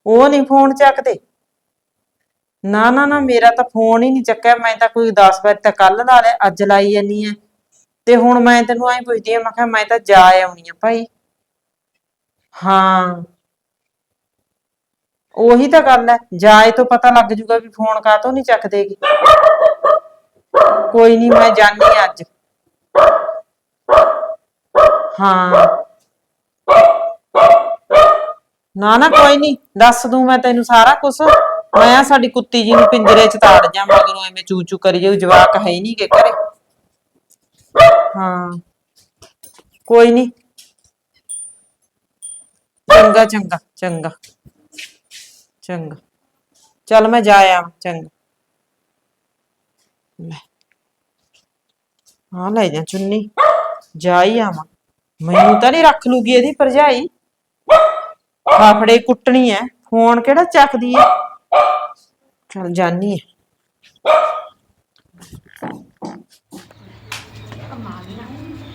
ਉਹ ਨਹੀਂ ਫੋਨ ਚੱਕਦੇ। ਨਾ ਨਾ ਨਾ, ਮੇਰਾ ਤਾਂ ਫੋਨ ਹੀ ਨਹੀਂ ਚੱਕਿਆ, ਮੈਂ ਤਾਂ ਕੋਈ 10 ਵਾਰ ਤਾਂ ਕੱਲ ਲਾ ਲਿਆ ਅੱਜ ਲਾਈ ਜਾਨੀ ਆ ਤੇ ਹੁਣ ਮੈਂ ਤੈਨੂੰ ਐਂ ਪੁੱਛਦੀ ਆ ਮੈਂ ਕਿਹਾ ਮੈਂ ਤਾਂ ਜਾ ਆਉਣੀ ਆ ਭਾਈ। ਹਾਂ। ਉਹੀ ਤਾਂ ਗੱਲ ਹੈ। ਜਾਏ ਤੋਂ ਪਤਾ ਲੱਗ ਜੂਗਾ ਵੀ ਫੋਨ ਕਾਹਤੋਂ ਨਹੀਂ ਚੱਕਦੇਗੀ ਕੋਈ ਨਹੀਂ, ਮੈਂ ਜਾਣੀ ਅੱਜ। ਹਾਂ। ਨਾ ਨਾ, ਕੋਈ ਨਹੀਂ। ਦੱਸ ਦੂੰ ਮੈਂ ਤੈਨੂੰ ਸਾਰਾ ਕੁਝ ਮੈਂ ਆ ਸਾਡੀ ਕੁੱਤੀ ਜੀ ਨੂੰ ਪਿੰਜਰੇ 'ਚ ਤਾੜ ਜਾ ਮਗਰੋਂ ਐਵੇਂ ਚੂ ਚੂ ਕਰੀ ਜਾਊ, ਜਵਾਕ ਹੈ ਹੀ ਨਹੀਂ ਕਿ ਘਰੇ। ਹਾਂ। ਕੋਈ ਨਹੀਂ। ਚੰਗਾ ਚੰਗਾ ਚੰਗਾ। ਚੰਗਾ। ਚੱਲ ਮੈਂ ਜਾ ਆ ਚੰਗਾ। ਲੈ। ਹਾਂ ਲੈ ਜਾ ਚੁੰਨੀ। ਜਾ ਹੀ ਆਵਾਂ। ਮੈਨੂੰ ਤਾਂ ਨਹੀਂ ਰੱਖ ਲੂਗੀ ਇਹਦੀ ਭਰਜਾਈ। ਫਾਫੜੇ ਕੁੱਟਣੀ ਐ। ਫੋਨ ਕਿਹੜਾ ਚੱਕਦੀ ਐ? ਚੱਲ ਜਾਨੀ ਐ।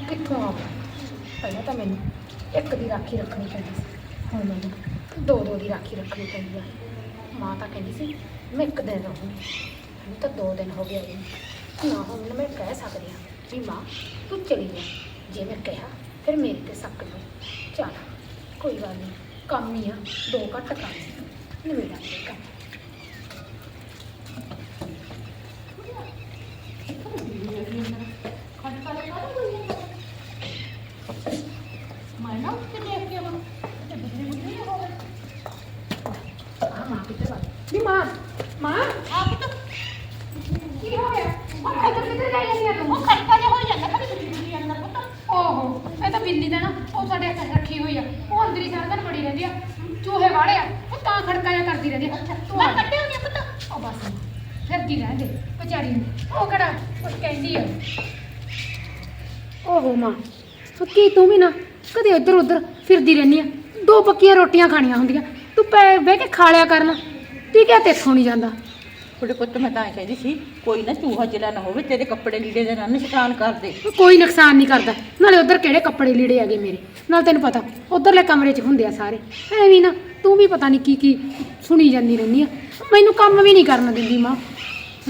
ਕਿੱਥੋਂ ਆ ਪਹਿਲਾਂ ਤਾਂ ਮੈਨੂੰ ਇੱਕ ਦੀ ਰਾਖੀ ਰੱਖਣੀ ਪੈਂਦੀ ਸੀ। ਹੁਣ ਮੈਨੂੰ ਦੋ ਦੋ ਦੀ ਰਾਖੀ ਰੱਖਣੀ ਪੈਂਦੀ ਆ। ਮਾਂ ਤਾਂ ਕਹਿੰਦੀ ਸੀ, ਮੈਂ ਇੱਕ ਦਿਨ ਰਹੂੰਗੀ। ਮੈਨੂੰ ਤਾਂ ਦੋ ਦਿਨ ਹੋ ਗਏ ਆਈ ਨੂੰ। ਨਾ ਹੁਣ ਮੈਂ ਕਹਿ ਸਕਦੀ ਹਾਂ ਵੀ ਮਾਂ, ਤੂੰ ਚਲੀ ਜਾ। ਜੇ ਮੈਂ ਕਿਹਾ, ਫਿਰ ਮੇਰੇ ਤੇ ਸੱਕ ਲਓ। ਚੱਲ, ਕੋਈ ਗੱਲ ਨਹੀਂ, ਕੰਮ ਹੀ ਆ, ਦੋ ਘੱਟ ਕੰਮ। ਨਿਬੇੜਾ ਦੇ ਕੰਮ ਮੈਂ ਕੀ ਮਾਂ? ਮਾਂ? ਕੀ ਤੂੰ ਹੋ ਗਿਆ? ਉਹ ਤਾਂ ਬਿੱਲੀ ਦਾ ਨਾ ਉਹ ਸਾਡੇ ਘਰ ਰੱਖੀ ਹੋਈ ਆ। ਉਹ ਅੰਦਰ ਹੀ ਬੜੀ ਰਹਿੰਦੀ ਆ। ਚੂਹੇ ਵਾੜੇ ਆ ਉਹ ਤਾਂ ਖੜਕਾ ਕਰਦੀ ਰਹਿੰਦੀ ਆ। ਤੂੰ ਮੈਂ। ਕੱਢੇ ਹੁੰਦੀ ਆ ਪੁੱਤ? ਉਹ ਬਸ ਫਿਰਦੀ ਰਹਿੰਦੇ ਵਿਚਾਰੀ ਉਹ ਕਿਹੜਾ ਕੁਝ ਕਹਿੰਦੀ ਆ। ਓਹੋ ਮਾਂ ਸੁੱਕੀ ਤੂੰ ਵੀ ਨਾ ਕਦੇ ਇੱਧਰ ਉੱਧਰ ਫਿਰਦੀ ਰਹਿੰਦੀ ਆ। ਦੋ ਪੱਕੀਆਂ ਰੋਟੀਆਂ ਖਾਣੀਆਂ ਹੁੰਦੀਆਂ। ਤੂੰ ਪੈ ਬਹਿ ਕੇ ਖਾ ਲਿਆ ਕਰ ਲੈ ਹੈ ਤੇਥੋਂ ਨਹੀਂ ਜਾਂਦਾ?
ਤੁਹਾਡੇ ਪੁੱਤ ਮੈਂ ਤਾਂ ਐਂ ਕਹਿੰਦੀ ਸੀ ਕੋਈ ਨਾ ਚੂਹਾ ਚਲਾ ਨਾ ਹੋਵੇ ਤੇਰੇ ਕੱਪੜੇ ਲੀੜੇ ਦੇ ਨਾਲ ਨਿਸ਼ਾਨ ਕਰ ਦੇ
ਕੋਈ ਨੁਕਸਾਨ ਨਹੀਂ ਕਰਦਾ। ਨਾਲੇ ਉਧਰ ਕਿਹੜੇ ਕੱਪੜੇ ਲੀੜੇ ਹੈਗੇ ਮੇਰੇ? ਨਾਲ ਤੈਨੂੰ ਪਤਾ ਉਧਰਲੇ ਕਮਰੇ 'ਚ ਹੁੰਦੇ ਆ ਸਾਰੇ। ਐਵੇਂ ਨਾ ਤੂੰ ਵੀ ਪਤਾ ਨਹੀਂ ਕੀ ਕੀ ਸੁਣੀ ਜਾਂਦੀ ਰਹਿੰਦੀ ਆ। ਮੈਨੂੰ ਕੰਮ ਵੀ ਨਹੀਂ ਕਰਨ ਦਿੰਦੀ ਮਾਂ।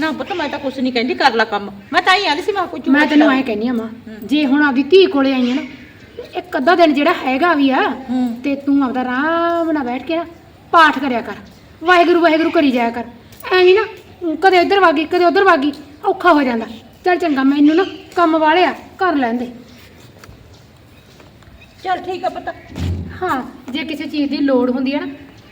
ਨਾ ਪੁੱਤ ਮੈਂ ਤਾਂ ਕੁਛ ਨਹੀਂ ਕਹਿੰਦੀ ਕਰ ਲੈ ਕੰਮ। ਮੈਂ ਤਾਂ ਹੀ ਆਂਦੀ ਸੀ ਮੈਂ ਕੋਈ ਚੂਹਾ
ਮੈਂ ਤੈਨੂੰ। ਐਂ ਕਹਿੰਦੀ ਆ ਮਾਂ ਜੇ ਹੁਣ ਆਪਦੀ ਧੀ ਕੋਲੇ ਆਈ ਆ ਨਾ ਇੱਕ ਅੱਧਾ ਦਿਨ ਜਿਹੜਾ ਹੈਗਾ ਵੀ ਆ ਤੇ ਤੂੰ ਆਪਦਾ ਆਰਾਮ ਨਾਲ ਬੈਠ ਕੇ ਨਾ ਪਾਠ ਕਰਿਆ ਕਰ। ਵਾਹਿਗੁਰੂ ਵਾਹਿਗੁਰੂ ਕਰੀ ਜਾਇਆ ਕਰ। ਐਵੇਂ ਨਾ ਕਦੇ ਇੱਧਰ ਵਾਗੀ ਕਦੇ ਉੱਧਰ ਵਾਗੀ ਔਖਾ ਹੋ ਜਾਂਦਾ। ਚੱਲ ਚੰਗਾ ਮੈਨੂੰ ਨਾ ਕੰਮ ਵਾਲੇ ਆ ਕਰ ਲੈਂਦੇ
ਚੱਲ ਠੀਕ ਆ ਪੁੱਤ।
ਹਾਂ ਜੇ ਕਿਸੇ ਚੀਜ਼ ਦੀ ਲੋੜ ਹੁੰਦੀ ਹੈ ਨਾ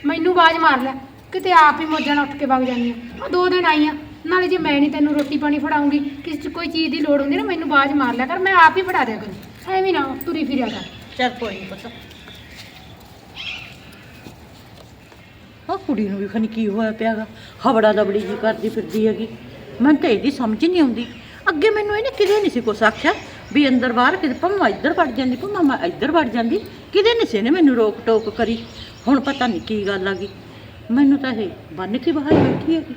ਮੈਨੂੰ ਆਵਾਜ਼ ਮਾਰ ਲੈ। ਕਿਤੇ ਆਪ ਹੀ ਮੋਜਾਂ ਨਾਲ ਉੱਠ ਕੇ ਵਗ ਜਾਂਦੀ ਆ। ਉਹ ਦੋ ਦਿਨ ਆਈ ਆ ਨਾਲੇ ਜੇ ਮੈਂ ਨਹੀਂ ਤੈਨੂੰ ਰੋਟੀ ਪਾਣੀ ਫੜਾਉਂਗੀ ਕਿਸੇ ਚ ਕੋਈ ਚੀਜ਼ ਦੀ ਲੋੜ ਹੁੰਦੀ ਨਾ ਮੈਨੂੰ ਆਵਾਜ਼ ਮਾਰ ਲਿਆ ਕਰ ਮੈਂ ਆਪ ਹੀ ਫੜਾ ਦਿਆ ਕਰੂੰ। ਐਵੇਂ ਨਾ ਤੁਰੀ ਫਿਰਿਆ ਕਰ।
ਚੱਲ ਕੋਈ ਨਹੀਂ ਪੁੱਤ। ਉਹ ਕੁੜੀ ਨੂੰ ਵੀ ਖਨੀ ਕੀ ਹੋਇਆ ਪਿਆਗਾ? ਹਵੜਾ ਦਬੜੀ ਜੀ ਕਰਦੀ ਫਿਰਦੀ ਹੈਗੀ। ਮੈਨੂੰ ਤਾਂ ਇਹਦੀ ਸਮਝ ਨਹੀਂ ਆਉਂਦੀ। ਅੱਗੇ ਮੈਨੂੰ ਇਹਨੇ ਕਿਤੇ ਨਹੀਂ ਸੀ ਕੁਛ ਆਖਿਆ। ਵੀ ਅੰਦਰ ਬਾਹਰ ਕਿਤੇ ਭੰਮਾ ਇੱਧਰ ਵੜ ਜਾਂਦੀ ਭੰਮਾ ਮੈਂ ਇੱਧਰ ਵੜ ਜਾਂਦੀ, ਕਿਤੇ ਨਹੀਂ ਸੀ ਇਹਨੇ ਮੈਨੂੰ ਰੋਕ ਟੋਕ ਕਰੀ। ਹੁਣ ਪਤਾ ਨਹੀਂ ਕੀ ਗੱਲ ਆ ਗਈ। ਮੈਨੂੰ ਤਾਂ ਇਹ ਬੰਨ ਕੇ ਬਾਹਰ ਬੈਠੀ ਹੈਗੀ।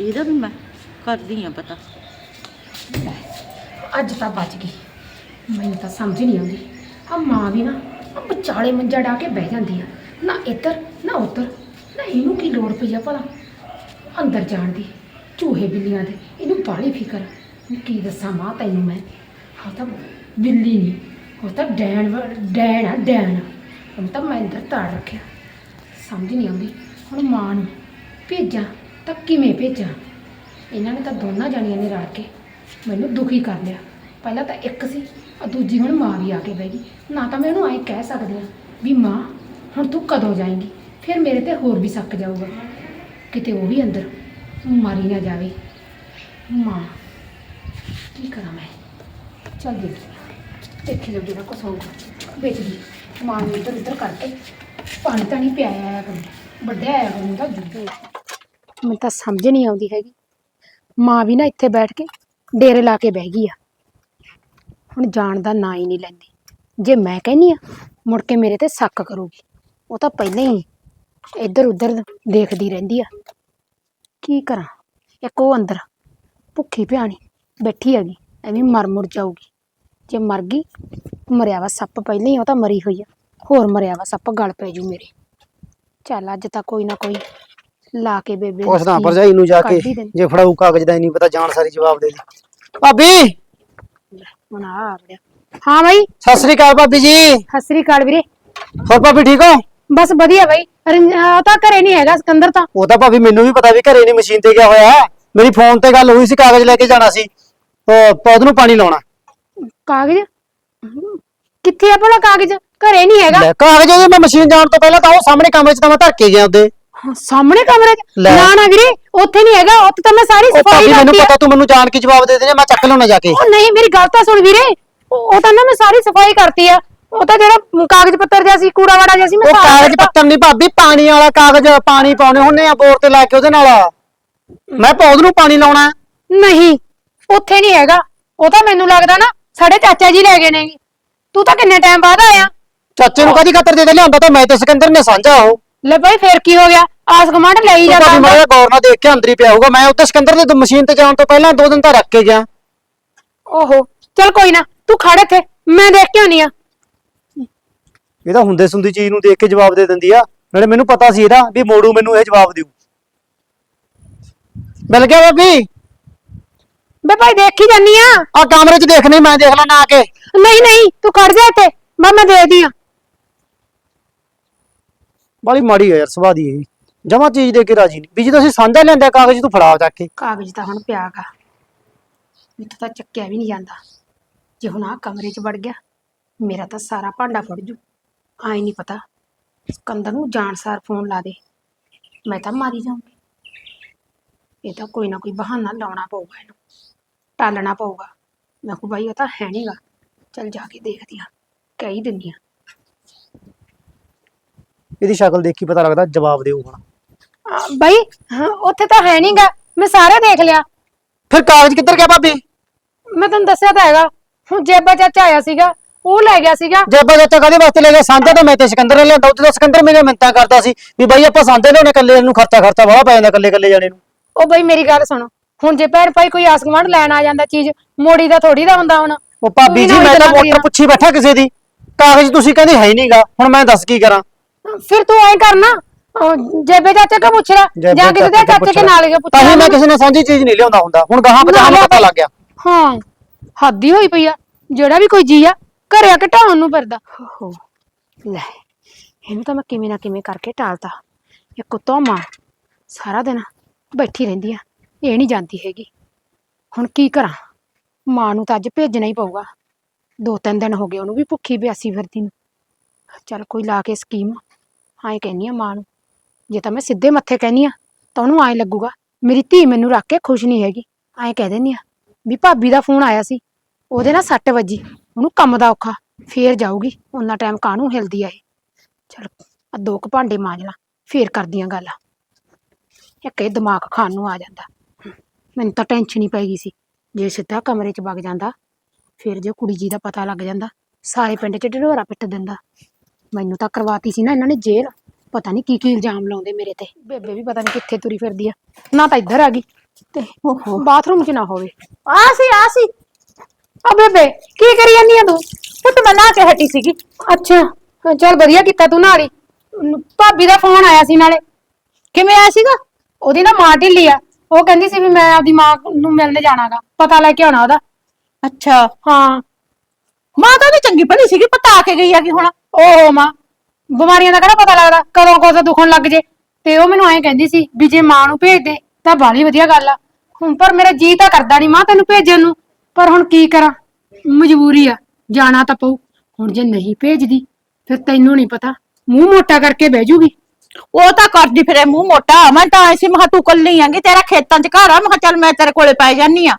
ਇਹਦਾ ਵੀ ਮੈਂ ਕਰਦੀ ਆ ਪਤਾ।
ਅੱਜ ਤਾਂ ਬਚ ਗਈ। ਮੈਨੂੰ ਤਾਂ ਸਮਝ ਨਹੀਂ ਆਉਂਦੀ। ਆ ਮਾਂ ਵੀ ਨਾ ਆ ਵਿਚਾਲੇ ਮੰਜਾ ਡਾ ਕੇ ਬਹਿ ਜਾਂਦੀ ਆ। ਨਾ ਇੱਧਰ, ਨਾ ਉੱਧਰ। ਨਾ ਇਹਨੂੰ ਕੀ ਲੋੜ ਪਈ ਆ ਭਲਾ? ਅੰਦਰ ਜਾਣ ਦੀ, ਚੂਹੇ ਬਿੱਲੀਆਂ ਦੇ, ਇਹਨੂੰ ਬਾਹਲੀ ਫਿਕਰ। ਮੈਂ ਕੀ ਦੱਸਾਂ ਮਾਂ ਤੈਨੂੰ ਮੈਂ? ਹਾਂ ਤਾਂ ਬਿੱਲੀ ਨਹੀਂ ਉਹ ਤਾਂ ਡੈਣ ਵਾ- ਡੈਣ ਆ, ਡੈਣ ਹੁਣ ਤਾਂ ਮੈਂ ਅੰਦਰ ਤਾੜ ਰੱਖਿਆ। ਸਮਝ ਨਹੀਂ ਆਉਂਦੀ, ਹੁਣ ਮਾਂ ਨੂੰ ਭੇਜਾਂ ਤਾਂ ਕਿਵੇਂ ਭੇਜਾਂ? ਇਹਨਾਂ ਨੇ ਤਾਂ ਦੋਨਾਂ ਜਾਣੀਆਂ ਨੇ ਰਲ ਕੇ ਮੈਨੂੰ ਦੁਖੀ ਕਰ ਲਿਆ। ਪਹਿਲਾਂ ਤਾਂ ਇੱਕ ਸੀ ਆ ਦੂਜੀ ਹੁਣ ਮਾਂ ਵੀ ਆ ਕੇ ਬਹਿ ਗਈ। ਨਾ ਤਾਂ ਮੈਂ ਉਹਨੂੰ ਐਂ ਕਹਿ ਸਕਦੀ ਹਾਂ ਵੀ ਮਾਂ ਹੁਣ ਤੂੰ ਕਦੋਂ ਜਾਏਂਗੀ? ਫਿਰ ਮੇਰੇ ਤੇ ਹੋਰ ਵੀ ਸੱਕ ਜਾਊਗਾ। ਕਿਤੇ ਉਹ ਵੀ ਅੰਦਰ ਮਾਰੀ ਨਾ ਜਾਵੇ। ਮਾਂ, ਕੀ ਕਰਾਂ ਮੈਂ? ਚੱਲ ਦੇਖੀ ਦੇਖੀ ਜਦ ਜਿਹੜਾ ਕੁਛ ਹੋਊਗਾ। ਵੇਚ ਮਾਂ ਨੂੰ ਇੱਧਰ ਉੱਧਰ ਕਰਕੇ। ਪਾਣੀ ਤਾਂ ਨਹੀਂ ਪਿਆਇਆ ਆਇਆ ਕਰੂੰ। ਵੱਡਿਆ ਆਇਆ ਕਰੂੰ ਤਾਂ ਜੁੱਦੇ ਮੈਨੂੰ ਤਾਂ ਸਮਝ ਨਹੀਂ ਆਉਂਦੀ ਹੈਗੀ। ਮਾਂ ਵੀ ਨਾ ਇੱਥੇ ਬੈਠ ਕੇ ਡੇਰੇ ਲਾ ਕੇ ਬਹਿ ਗਈ ਆ। ਹੁਣ ਜਾਣ ਦਾ ਨਾਂ ਹੀ ਨਹੀਂ ਲੈਂਦੀ। ਜੇ ਮੈਂ ਕਹਿੰਨੀ ਆ, ਮੁੜ ਕੇ ਮੇਰੇ ਤੇ ਸ਼ੱਕ ਕਰੂਗੀ। ਉਹ ਤਾਂ ਪਹਿਲਾਂ ਹੀ ਇੱਧਰ ਉੱਧਰ ਦੇਖਦੀ ਰਹਿੰਦੀ ਆ। ਕੀ ਕਰਾਂ? ਇੱਕ ਉਹ ਅੰਦਰ ਭੁੱਖੀ ਭਿਆਣੀ ਬੈਠੀ ਹੈਗੀ ਐਵੇਂ ਮਰ ਮੁਰ ਜਾਊਗੀ। ਜੇ ਮਰ ਗਈ ਮਰਿਆ ਵਾ ਸੱਪ ਪਹਿਲਾਂ ਹੀ ਉਹ ਤਾਂ ਮਰੀ ਹੋਈ ਆ। ਹੋਰ ਮਰਿਆ ਵਾ ਸੱਪ ਗਲ ਪੈ ਜੂ ਮੇਰੇ। ਚੱਲ ਅੱਜ ਤਾਂ ਕੋਈ ਨਾ ਕੋਈ ਲਾ ਕੇ ਬੇਬੇ ਨੂੰ
ਪੁੱਛਦਾ
ਸਕੀਮ
ਭਰਜਾਈ ਨੂੰ ਜਾ ਕੇ
ਕੱਢ ਹੀ ਦੇਣੀ।
ਜੇ ਫੜਾਊ ਕਾਗਜ਼ ਦਾ ਹੀ ਨਹੀਂ ਪਤਾ ਜਾਣ ਸਾਰੀ ਜਵਾਬ ਦੇ ਦੇ। ਭਾਬੀ!
ਹੁਣ ਆ ਆ ਹਾਂ ਬਾਈ।
ਸਤਿ ਸ੍ਰੀ ਅਕਾਲ ਭਾਬੀ ਜੀ।
ਸਤਿ ਸ੍ਰੀ ਅਕਾਲ ਵੀਰੇ।
ਹੋਰ ਭਾਬੀ ਠੀਕ ਹੋ?
ਬਸ ਵਧੀਆ ਬਾਈ। ਉਹ ਤਾਂ ਘਰੇ ਨਹੀਂ ਹੈਗਾ ਸਿਕੰਦਰ ਤਾਂ।
ਉਹ ਤਾਂ ਭਾਬੀ ਮੈਨੂੰ ਵੀ ਪਤਾ ਵੀ ਘਰੇ ਨਹੀਂ ਮਸ਼ੀਨ ਤੇ ਗਿਆ ਹੋਇਆ ਹੈ। ਮੇਰੀ ਫੋਨ ਤੇ ਗੱਲ ਹੋਈ ਸੀ ਕਾਗਜ਼ ਲੈ ਕੇ ਜਾਣਾ ਸੀ। ਉਹ ਪੌਦ ਨੂੰ ਪਾਣੀ ਲਾਉਣਾ।
ਕਾਗਜ਼? ਕਿੱਥੇ ਆ ਭਲਾ ਕਾਗਜ਼? ਘਰੇ ਨਹੀਂ ਹੈਗਾ।
ਲੈ ਕਾਗਜ਼ ਉਹਦੇ ਮੈਂ ਮਸ਼ੀਨ ਜਾਣ ਤੋਂ ਪਹਿਲਾਂ ਤਾਂ ਉਹ ਸਾਹਮਣੇ ਕਮਰੇ 'ਚ ਤਾਂ ਮੈਂ ਧਰ ਕੇ ਗਿਆ ਉਹਦੇ।
ਹਾਂ, ਸਾਹਮਣੇ ਕਮਰੇ 'ਚ?
ਲੈ।
ਨਾ ਨਾ ਵੀਰੇ ਉੱਥੇ ਨਹੀਂ ਹੈਗਾ। ਉੱਥੇ ਤਾਂ ਮੈਂ ਸਾਰੀ
ਉਹ
ਸਫ਼ਾਈ
ਭਾਬੀ ਮੈਨੂੰ
ਕਰਤੀ ਆ।
ਪਤਾ ਤੂੰ ਮੈਨੂੰ ਜਾਣ ਕੇ ਜਵਾਬ ਦੇ ਦੇ ਮੈਂ ਚੱਕ ਲਿਆਉਣਾ ਜਾ ਕੇ।
ਉਹ ਨਹੀਂ ਮੇਰੀ ਗੱਲ ਤਾਂ ਸੁਣ ਵੀਰੇ। ਉਹ ਉਹ ਤਾਂ ਨਾ ਮੈਂ ਸਾਰੀ ਸਫ਼ਾਈ ਕਰਤੀ ਆ। ਉਹ ਤਾਂ ਜਿਹੜਾ ਕਾਗਜ਼ ਪੱਤਰ ਜਿਹਾ ਸੀ ਕੂੜਾ ਵਾੜਾ ਜਿਹਾ ਸੀ ਮੈਂ
ਉਹ
ਸਾਫ਼
ਕਾਗਜ਼। ਪੱਤਰ ਨਹੀਂ ਭਾਬੀ ਪਾਣੀ ਵਾਲਾ ਕਾਗਜ਼ ਪਾਣੀ ਪਾਉਣੇ ਹੁੰਨੇ ਆ ਬੋਰ ਤੇ ਲਾ ਕੇ ਉਹਦੇ ਨਾਲ। ਮੈਂ ਪੌਦ ਨੂੰ ਪਾਣੀ ਲਾਉਣਾ
ਨਹੀਂ ਉੱਥੇ ਨਹੀਂ ਹੈਗਾ। ਉਹ ਤਾਂ ਮੈਨੂੰ ਲੱਗਦਾ ਨਾ ਸਾਡੇ ਚਾਚਾ ਜੀ ਲੈ ਗਏ ਨੇਗੇ ਤੂੰ ਤਾਂ ਕਿੰਨੇ ਟਾਈਮ ਬਾਅਦ ਆਇਆ?
ਚਾਚੇ ਨੂੰ ਕਦੀ ਖਾਤਰ ਦੇ ਦੇ ਲਿਆਂਦਾ ਤਾਂ ਮੈਂ ਤੇ ਸਿਕੰਦਰ ਨੇ ਸਾਂਝਾ ਉਹ
ਲੈ ਭਾਈ ਫੇਰ ਕੀ ਹੋ ਗਿਆ? ਆਸ ਗਮਾਂਡ ਲਈ ਜਾਂਦਾ
ਭਾਬੀ
ਹੁੰਦਾ।
ਗੌਰ ਨਾਲ ਦੇਖ ਕੇ ਅੰਦਰ ਹੀ ਪਿਆ ਹੋਊਗਾ। ਮੈਂ ਉੱਤੇ ਸਿਕੰਦਰ ਦੇ ਮਸ਼ੀਨ ਤੇ ਜਾਣ ਤੋਂ ਪਹਿਲਾਂ ਦੋ ਦਿਨ ਤਾਂ ਰੱਖ ਕੇ ਗਿਆ।
ਓਹੋ ਚਲ ਕੋਈ ਨਾ ਤੂੰ ਖੜ ਇੱਥੇ। ਮੈਂ ਦੇਖ ਕੇ ਆਉਣੀ ਆ।
ਇਹ ਤਾਂ ਹੁੰਦੇ ਸੁੰਦੀ ਚੀਜ਼ ਨੂੰ ਦੇਖ ਕੇ ਜਵਾਬ ਦੇ ਦਿੰਦੀ ਆ। ਨਾਲੇ ਮੈਨੂੰ ਪਤਾ ਸੀ ਇਹਦਾ ਵੀ ਮੋੜੂ ਮੈਨੂੰ ਇਹ ਜਵਾਬ ਦਿਓ। ਮਿਲ ਗਿਆ ਭਾਬੀ
ਬੇ ਭਾਈ ਦੇਖੀ ਜਾਨੀ ਆ
ਆ ਕਮਰੇ 'ਚ ਦੇਖਣੀ ਮੈਂ ਦੇਖ ਲੈਣਾ ਆ ਕੇ।
ਨਹੀਂ ਨਹੀਂ ਤੂੰ ਖੜ ਜਾ ਇੱਥੇ। ਮੈਂ ਮੈਂ ਦੇਖਦੀ ਆ
ਬੜੀ ਮਾੜੀ ਆ ਯਾਰ ਸੁਭਾਅ ਦੀ ਇਹ। ਜਮਾ ਚੀਜ਼ ਦੇ ਕੇ ਰਾਜੀ ਨਹੀਂ। ਵੀ ਜੇ ਤੁਸੀਂ ਸਾਂਝਾ ਲੈਂਦਾ ਕਾਗਜ਼ ਤੂੰ ਫੜਾ ਚੱਕ ਕੇ।
ਕਾਗਜ਼ ਤਾਂ ਹੁਣ ਪਿਆਗਾ ਮਿੱਥ ਤਾਂ ਚੱਕਿਆ ਵੀ ਨਹੀਂ ਜਾਂਦਾ। ਜੇ ਹੁਣ ਆ ਕਮਰੇ 'ਚ ਵੜ ਗਿਆ ਮੇਰਾ ਤਾਂ ਸਾਰਾ ਭਾਂਡਾ ਫੁੱਟ ਜੂ। ਆਈ ਨਹੀਂ ਪਤਾ। ਸਕੰਦਰ ਨੂੰ ਜਾਣਸਾਰ ਫੋਨ ਲਾ ਦੇ। ਮੈਂ ਤਾਂ ਮਾਰੀ ਜਾਊਂਗੀ। ਇਹ ਤਾਂ ਕੋਈ ਨਾ ਕੋਈ ਬਹਾਨਾ ਲਾਉਣਾ ਪਊਗਾ ਇਹਨੂੰ। ਟਾਲਣਾ ਪਊਗਾ। ਮੈਂ ਕੋ ਬਾਈ ਉਹ ਤਾਂ ਹੈ ਨਹੀਂਗਾ ਚੱਲ ਜਾ ਕੇ ਦੇਖਦੀ ਆ ਕਹਿ ਹੀ ਦਿੰਦੀ ਆ
ਇਹਦੀ ਸ਼ਕਲ ਦੇਖੀ ਪਤਾ ਲੱਗਦਾ ਜਵਾਬ ਦਿਓ ਹੁਣ।
ਆ, ਬਾਈ ਹਾਂ, ਉੱਥੇ ਤਾਂ ਹੈ ਨਹੀਂਗਾ ਮੈਂ ਸਾਰਾ ਦੇਖ ਲਿਆ।
ਫਿਰ ਕਾਗਜ਼ ਕਿੱਧਰ ਗਿਆ ਭਾਬੀ?
ਮੈਂ ਤੁਹਾਨੂੰ ਦੱਸਿਆ ਤਾਂ ਹੈਗਾ। ਹੁਣ ਜੇਬਾ ਚਾਚਾ ਆਇਆ ਸੀਗਾ। ਉਹ ਲੈ ਗਿਆ ਸੀਗਾ।
ਜੇਬਾ ਜੱਟਾ ਕਦੇ ਵਾਸਤੇ ਲੈ ਗਿਆ? ਸਾਂਝਾ ਤਾਂ ਮੈਂ ਤੇ ਸਿਕੰਦਰ ਨੇ ਲਿਆਂਦਾ ਉੱਥੇ ਤਾਂ ਸਿਕੰਦਰ ਮੇਰੇ ਮਿੰਤਾਂ ਕਰਦਾ ਸੀ ਵੀ ਬਾਈ ਆਪਾਂ ਸਾਂਝੇ ਲਿਆਉਣੇ ਕੱਲੇ ਨੂੰ ਖਰਚਾ ਖਰਚਾ ਵਾਲਾ ਪੈ ਜਾਂਦਾ ਕੱਲੇ ਕੱਲੇ ਜਾਣੇ ਨੂੰ।
ਉਹ ਬਾਈ ਮੇਰੀ ਗੱਲ ਸੁਣੋ ਹੁਣ ਜੇ ਭੈਣ ਭਾਈ ਕੋਈ ਆਸ ਗੁਆਂਢ ਲੈਣ ਆ ਜਾਂਦਾ ਚੀਜ਼ ਮੋੜੀ ਦਾ ਥੋੜੀ ਦਾ ਹੁੰਦਾ ਹੁਣ।
ਉਹ ਭਾਬੀ ਜੀ ਮੈਂ ਤਾਂ ਮੋਟਰ ਪੁੱਛੀ ਬੈਠਾ ਕਿਸੇ ਦੀ। ਕਾਗਜ਼ ਤੁਸੀਂ ਕਹਿੰਦੇ ਹੈ ਨਹੀਂਗਾ ਹੁਣ ਮੈਂ ਦੱਸ ਕੀ ਕਰਾਂ?
ਫਿਰ ਤੂੰ ਐਂ ਕਰਨਾ ਜੇਬੇ ਚਾਚੇ ਕੋ ਪੁੱਛ ਲੈ ਜਾਂ ਕਿਸੇ ਦੇ
ਚਾਚੇ
ਕੇ। ਨਾਲ ਗਿਆ ਪੁੱਛ
ਤਾਂ ਹੀ ਮੈਂ ਕਿਸੇ ਨਾਲ ਸਾਂਝੀ ਚੀਜ਼ ਨਹੀਂ ਲਿਆਉਂਦਾ ਹੁੰਦਾ। ਹੁਣ ਗਾਹਾਂ ਪਤਾ ਲੱਗ ਗਿਆ।
ਹਾਂ ਹੱਦੀ ਹੋਈ ਪਈ ਆ। ਜਿਹੜਾ ਵੀ ਕੋਈ ਜੀ ਆ ਘਰਿਆ ਘਟਾਉਣ ਨੂੰ ਫਿਰਦਾ। ਹੋ ਲੈ, ਇਹਨੂੰ ਤਾਂ ਮੈਂ ਕਿਵੇਂ ਨਾ ਕਿਵੇਂ ਕਰਕੇ ਟਾਲਤਾ। ਇਹ ਕੁੱਤੋਂ ਮਾਂ ਸਾਰਾ ਦਿਨ ਬੈਠੀ ਰਹਿੰਦੀ ਆ, ਇਹ ਨਹੀਂ ਜਾਂਦੀ ਹੈਗੀ। ਹੁਣ ਕੀ ਕਰਾਂ? ਮਾਂ ਨੂੰ ਤਾਂ ਅੱਜ ਭੇਜਣਾ ਹੀ ਪਊਗਾ। ਦੋ ਤਿੰਨ ਦਿਨ ਹੋ ਗਏ ਉਹਨੂੰ ਵੀ ਭੁੱਖੀ ਪਿਆਸੀ ਫਿਰਦੀ ਨੂੰ। ਚੱਲ ਕੋਈ ਲਾ ਕੇ ਸਕੀਮ ਐਂ ਕਹਿੰਨੀ ਆ ਮਾਂ ਨੂੰ। ਜੇ ਤਾਂ ਮੈਂ ਸਿੱਧੇ ਮੱਥੇ ਕਹਿੰਨੀ ਆ, ਤਾਂ ਉਹਨੂੰ ਐਂ ਲੱਗੂਗਾ, ਮੇਰੀ ਧੀ ਮੈਨੂੰ ਰੱਖ ਕੇ ਖੁਸ਼ ਨਹੀਂ ਹੈਗੀ। ਐਂ ਕਹਿ ਦਿੰਨੀ ਆ ਵੀ ਭਾਬੀ ਦਾ ਫੋਨ ਆਇਆ ਸੀ, ਉਹਦੇ ਨਾਲ ਸੱਟ ਵੱਜੀ। ਉਹਨੂੰ ਕੰਮ ਦਾ ਔਖਾ ਫੇਰ ਜਾਊਗੀ ਉਹਨਾਂ ਟਾਈਮ ਕਾਹਨੂੰ ਹਿਲਦੀ ਆ ਇਹ। ਚਲ ਆ ਦੋ ਕੁ ਭਾਂਡੇ ਮਾਂਜ ਲਾਂ ਫੇਰ ਕਰਦੀਆਂ ਗੱਲ। ਇੱਕ ਇਹ ਦਿਮਾਗ ਖਾਣ ਨੂੰ ਆ ਜਾਂਦਾ। ਮੈਨੂੰ ਤਾਂ ਟੈਨਸ਼ਨ ਹੀ ਪੈ ਗਈ ਸੀ। ਜੇ ਸਿੱਧਾ ਕਮਰੇ 'ਚ ਵਗ ਜਾਂਦਾ ਫਿਰ ਜੇ ਕੁੜੀ ਜੀ ਦਾ ਪਤਾ ਲੱਗ ਜਾਂਦਾ ਸਾਰੇ ਪਿੰਡ 'ਚ ਢਿਡੋਰਾ ਪਿੱਟ ਦਿੰਦਾ। ਮੈਨੂੰ ਤਾਂ ਕਰਵਾਤੀ ਸੀ ਨਾ ਇਹਨਾਂ ਨੇ ਜੇਲ੍ਹ ਪਤਾ ਨਹੀਂ ਕੀ ਕੀ ਇਲਜ਼ਾਮ ਲਾਉਂਦੇ ਮੇਰੇ ਤੇ। ਬੇਬੇ ਵੀ ਪਤਾ ਨਹੀਂ ਕਿੱਥੇ ਤੁਰੀ ਫਿਰਦੀ ਆ। ਨਾ ਤਾਂ ਇੱਧਰ ਆ ਗਈ ਤੇ ਬਾਥਰੂਮ 'ਚ ਨਾ ਹੋਵੇ।
ਆ ਸੀ ਆ ਸੀ।
ਆ ਬੇਬੇ ਕੀ ਕਰੀ ਜਾਂਦੀ ਆ ਤੂੰ?
ਪੁੱਤ ਮੈਂ ਨਹਾ ਕੇ ਹਟੀ ਸੀਗੀ।
ਅੱਛਾ ਚੱਲ ਵਧੀਆ ਕੀਤਾ ਤੂੰ ਨਾਲੀ ਭਾਬੀ ਦਾ ਫੋਨ ਆਇਆ ਸੀ ਨਾਲੇ।
ਕਿਵੇਂ ਆਇਆ ਸੀਗਾ?
ਉਹਦੀ ਨਾ ਮਾਂ ਢਿੱਲੀ ਆ। ਉਹ ਕਹਿੰਦੀ ਸੀ ਵੀ ਮੈਂ ਆਪਦੀ ਮਾਂ ਨੂੰ ਮਿਲਣ ਜਾਣਾਗਾ। ਪਤਾ ਲੈ ਕੇ ਆਉਣਾ ਉਹਦਾ।
ਅੱਛਾ।
ਹਾਂ।
ਮਾਂ ਤਾਂ ਵੀ ਚੰਗੀ ਭਲੀ ਸੀਗੀ ਪਤਾ ਆ ਕੇ ਗਈ ਆ ਕਿ ਹੁਣ।
ਓਹੋ ਮਾਂ ਬਿਮਾਰੀਆਂ ਦਾ ਕਿਹੜਾ ਪਤਾ ਲੱਗਦਾ? ਕਦੋਂ ਕੋਸਾ ਦੁਖਣ ਲੱਗ ਜੇ। ਤੇ ਉਹ ਮੈਨੂੰ ਐਂ ਕਹਿੰਦੀ ਸੀ ਵੀ ਜੇ ਮਾਂ ਨੂੰ ਭੇਜ ਦੇ ਤਾਂ ਬਾਲੀ ਵਧੀਆ ਗੱਲ ਆ। ਹੁਣ ਪਰ ਮੇਰਾ ਜੀ ਤਾਂ ਕਰਦਾ ਨਹੀਂ ਮਾਂ ਤੈਨੂੰ ਭੇਜਣ ਨੂੰ। ਪਰ ਹੁਣ ਕੀ ਕਰਾਂ? ਮਜਬੂਰੀ ਆ ਜਾਣਾ ਤਾਂ ਪਊ। ਹੁਣ ਜੇ ਨਹੀਂ ਭੇਜਦੀ ਫਿਰ ਤੈਨੂੰ ਨਹੀਂ ਪਤਾ ਮੂੰਹ ਮੋਟਾ ਕਰਕੇ ਬਹਿ ਜੂਗੀ।
ਉਹ ਤਾਂ ਕਰਦੀ ਫਿਰੇ ਮੂੰਹ ਮੋਟਾ। ਮੈਂ ਤਾਂ ਐਸੀ ਮਹਾ ਤੂੰ ਕੱਲੀ ਆਂਗੀ ਤੇਰਾ ਖੇਤਾਂ 'ਚ ਘਰ ਆ। ਮੈਂ ਕਿਹਾ ਚੱਲ ਮੈਂ ਤੇਰੇ ਕੋਲੇ ਪੈ ਜਾਨੀ ਆ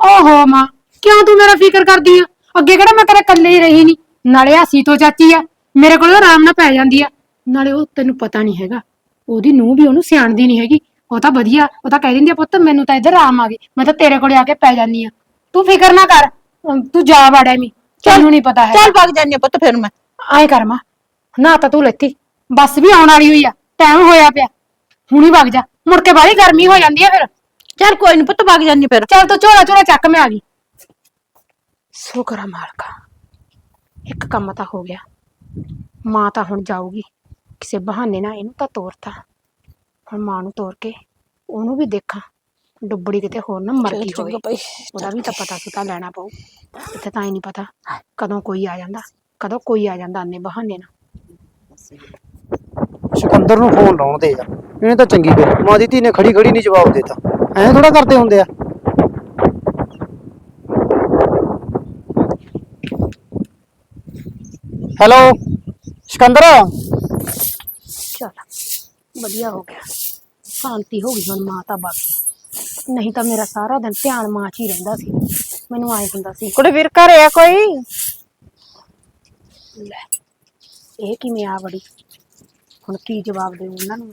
ਓਹੋ ਮਾਂ ਕਿਉਂ ਤੂੰ ਮੇਰਾ ਫਿਕਰ ਕਰਦੀ ਆ? ਅੱਗੇ ਕਿਹੜਾ ਮੈਂ ਤੇਰੇ ਇਕੱਲੇ ਹੀ ਰਹੀ ਨਹੀਂ ਨਾਲੇ ਹਾਸੀ ਤੋਂ ਚਾਚੀ ਆ ਮੇਰੇ ਕੋਲ ਆਰਾਮ ਨਾਲ ਪੈ ਜਾਂਦੀ ਆ। ਨਾਲੇ ਉਹ ਤੈਨੂੰ ਪਤਾ ਨਹੀਂ ਹੈਗਾ ਉਹਦੀ ਨੂੰਹ ਵੀ ਉਹਨੂੰ ਸਿਆਣਦੀ ਨਹੀਂ ਹੈਗੀ। ਉਹ ਤਾਂ ਵਧੀਆ ਉਹ ਤਾਂ ਕਹਿ ਦਿੰਦੀ ਆ ਪੁੱਤ ਮੈਨੂੰ ਤਾਂ ਇੱਧਰ ਆਰਾਮ ਆ ਗਈ ਮੈਂ ਤਾਂ ਤੇਰੇ ਕੋਲੇ ਆ ਕੇ ਪੈ ਜਾਂਦੀ ਆ। ਤੂੰ ਫਿਕਰ ਨਾ ਕਰ। ਅਮ, ਤੂੰ ਜਾ ਵੜਿਆ ਮੀ ਤੈਨੂੰ ਨਹੀਂ ਪਤਾ ਹੈ
ਚੱਲ ਵਗ ਜਾਨੀ ਆ ਪੁੱਤ ਫਿਰ ਮੈਂ।
ਆਏ ਕਰ ਮਾਂ। ਨਾ ਤਾਂ ਤੂੰ ਲੈਤੀ। ਬੱਸ ਵੀ ਆਉਣ ਵਾਲੀ ਹੋਈ ਆ। ਟਾਈਮ ਹੋਇਆ ਪਿਆ। ਹੁਣੀ ਵਗ ਜਾ। ਮੁੜ ਕੇ ਬਾਹਲੀ ਗਰਮੀ ਹੋ ਜਾਂਦੀ ਆ ਫਿਰ।
ਚੱਲ ਕੋਈ ਨਹੀਂ ਪੁੱਤ ਵਗ ਜਾਨੀ ਫਿਰ।
ਚੱਲ ਤੂੰ ਝੋਲਾ ਝੋਲਾ ਚੱਕ ਮੈਂ ਆ ਗਈ। ਸ਼ੁਕਰ ਆ ਮਾਲਕਾ। ਇੱਕ ਕੰਮ ਤਾਂ ਹੋ ਗਿਆ। ਮਾਂ ਤਾਂ ਹੁਣ ਜਾਊਗੀ। ਕਿਸੇ ਬਹਾਨੇ ਨਾਲ ਇਹਨੂੰ ਤਾਂ ਤੋਰਤਾ। ਹੁਣ ਮਾਂ ਨੂੰ ਤੋਰ ਕੇ ਉਹਨੂੰ ਵੀ ਦੇਖਾਂ। ਡੁੱਬੜੀ ਕਿਤੇ ਹੋਰ ਨਾ ਮਰ ਗਈ ਹੋਵੇ ਉਹਦਾ ਵੀ ਤਾਂ ਪਤਾ ਸੁਤਾ ਲੈਣਾ ਪਊ। ਇੱਥੇ ਤਾਂ ਹੀ ਨਹੀਂ ਪਤਾ ਕਦੋਂ ਕੋਈ ਆ ਜਾਂਦਾ ਕਦੋਂ ਕੋਈ ਆ ਜਾਂਦਾ ਅੰਨੇ ਬਹਾਨੇ ਨਾਲ।
ਸਿਕੰਦਰ ਨੂੰ ਫੋਨ ਲਾਉਣ ਦੇ ਯਾਰ ਇਹਨੇ ਤਾਂ ਚੰਗੀ ਕਰੀ ਮਾਂ ਦੀ ਧੀ ਨੇ ਖੜੀ ਖੜੀ ਨਹੀਂ ਜਵਾਬ ਦਿੱਤਾ। ਐਂ ਥੋੜਾ ਕਰਦੇ ਹੁੰਦੇ ਆ। ਹੈਲੋ ਸਿਕੰਦਰ?
ਚਲ ਵਧੀਆ ਹੋ ਗਿਆ। ਸ਼ਾਂਤੀ ਹੋ ਗਈ ਹੁਣ ਮਾਂ ਤਾਂ ਬਾਕੀ ਨਹੀਂ ਤਾਂ ਮੇਰਾ ਸਾਰਾ ਦਿਨ ਧਿਆਨ ਮਾਂ 'ਚ ਹੀ ਰਹਿੰਦਾ ਸੀ। ਮੈਨੂੰ ਆਏ ਹੁੰਦਾ ਸੀ।
ਕੁੜੇ ਵੀਰ ਘਰੇ ਆ ਕੋਈ?
ਲੈ ਇਹ ਕਿਵੇਂ ਆ ਬੜੀ? ਹੁਣ ਕੀ ਜਵਾਬ ਦੇਵਾਂ ਉਹਨਾਂ ਨੂੰ?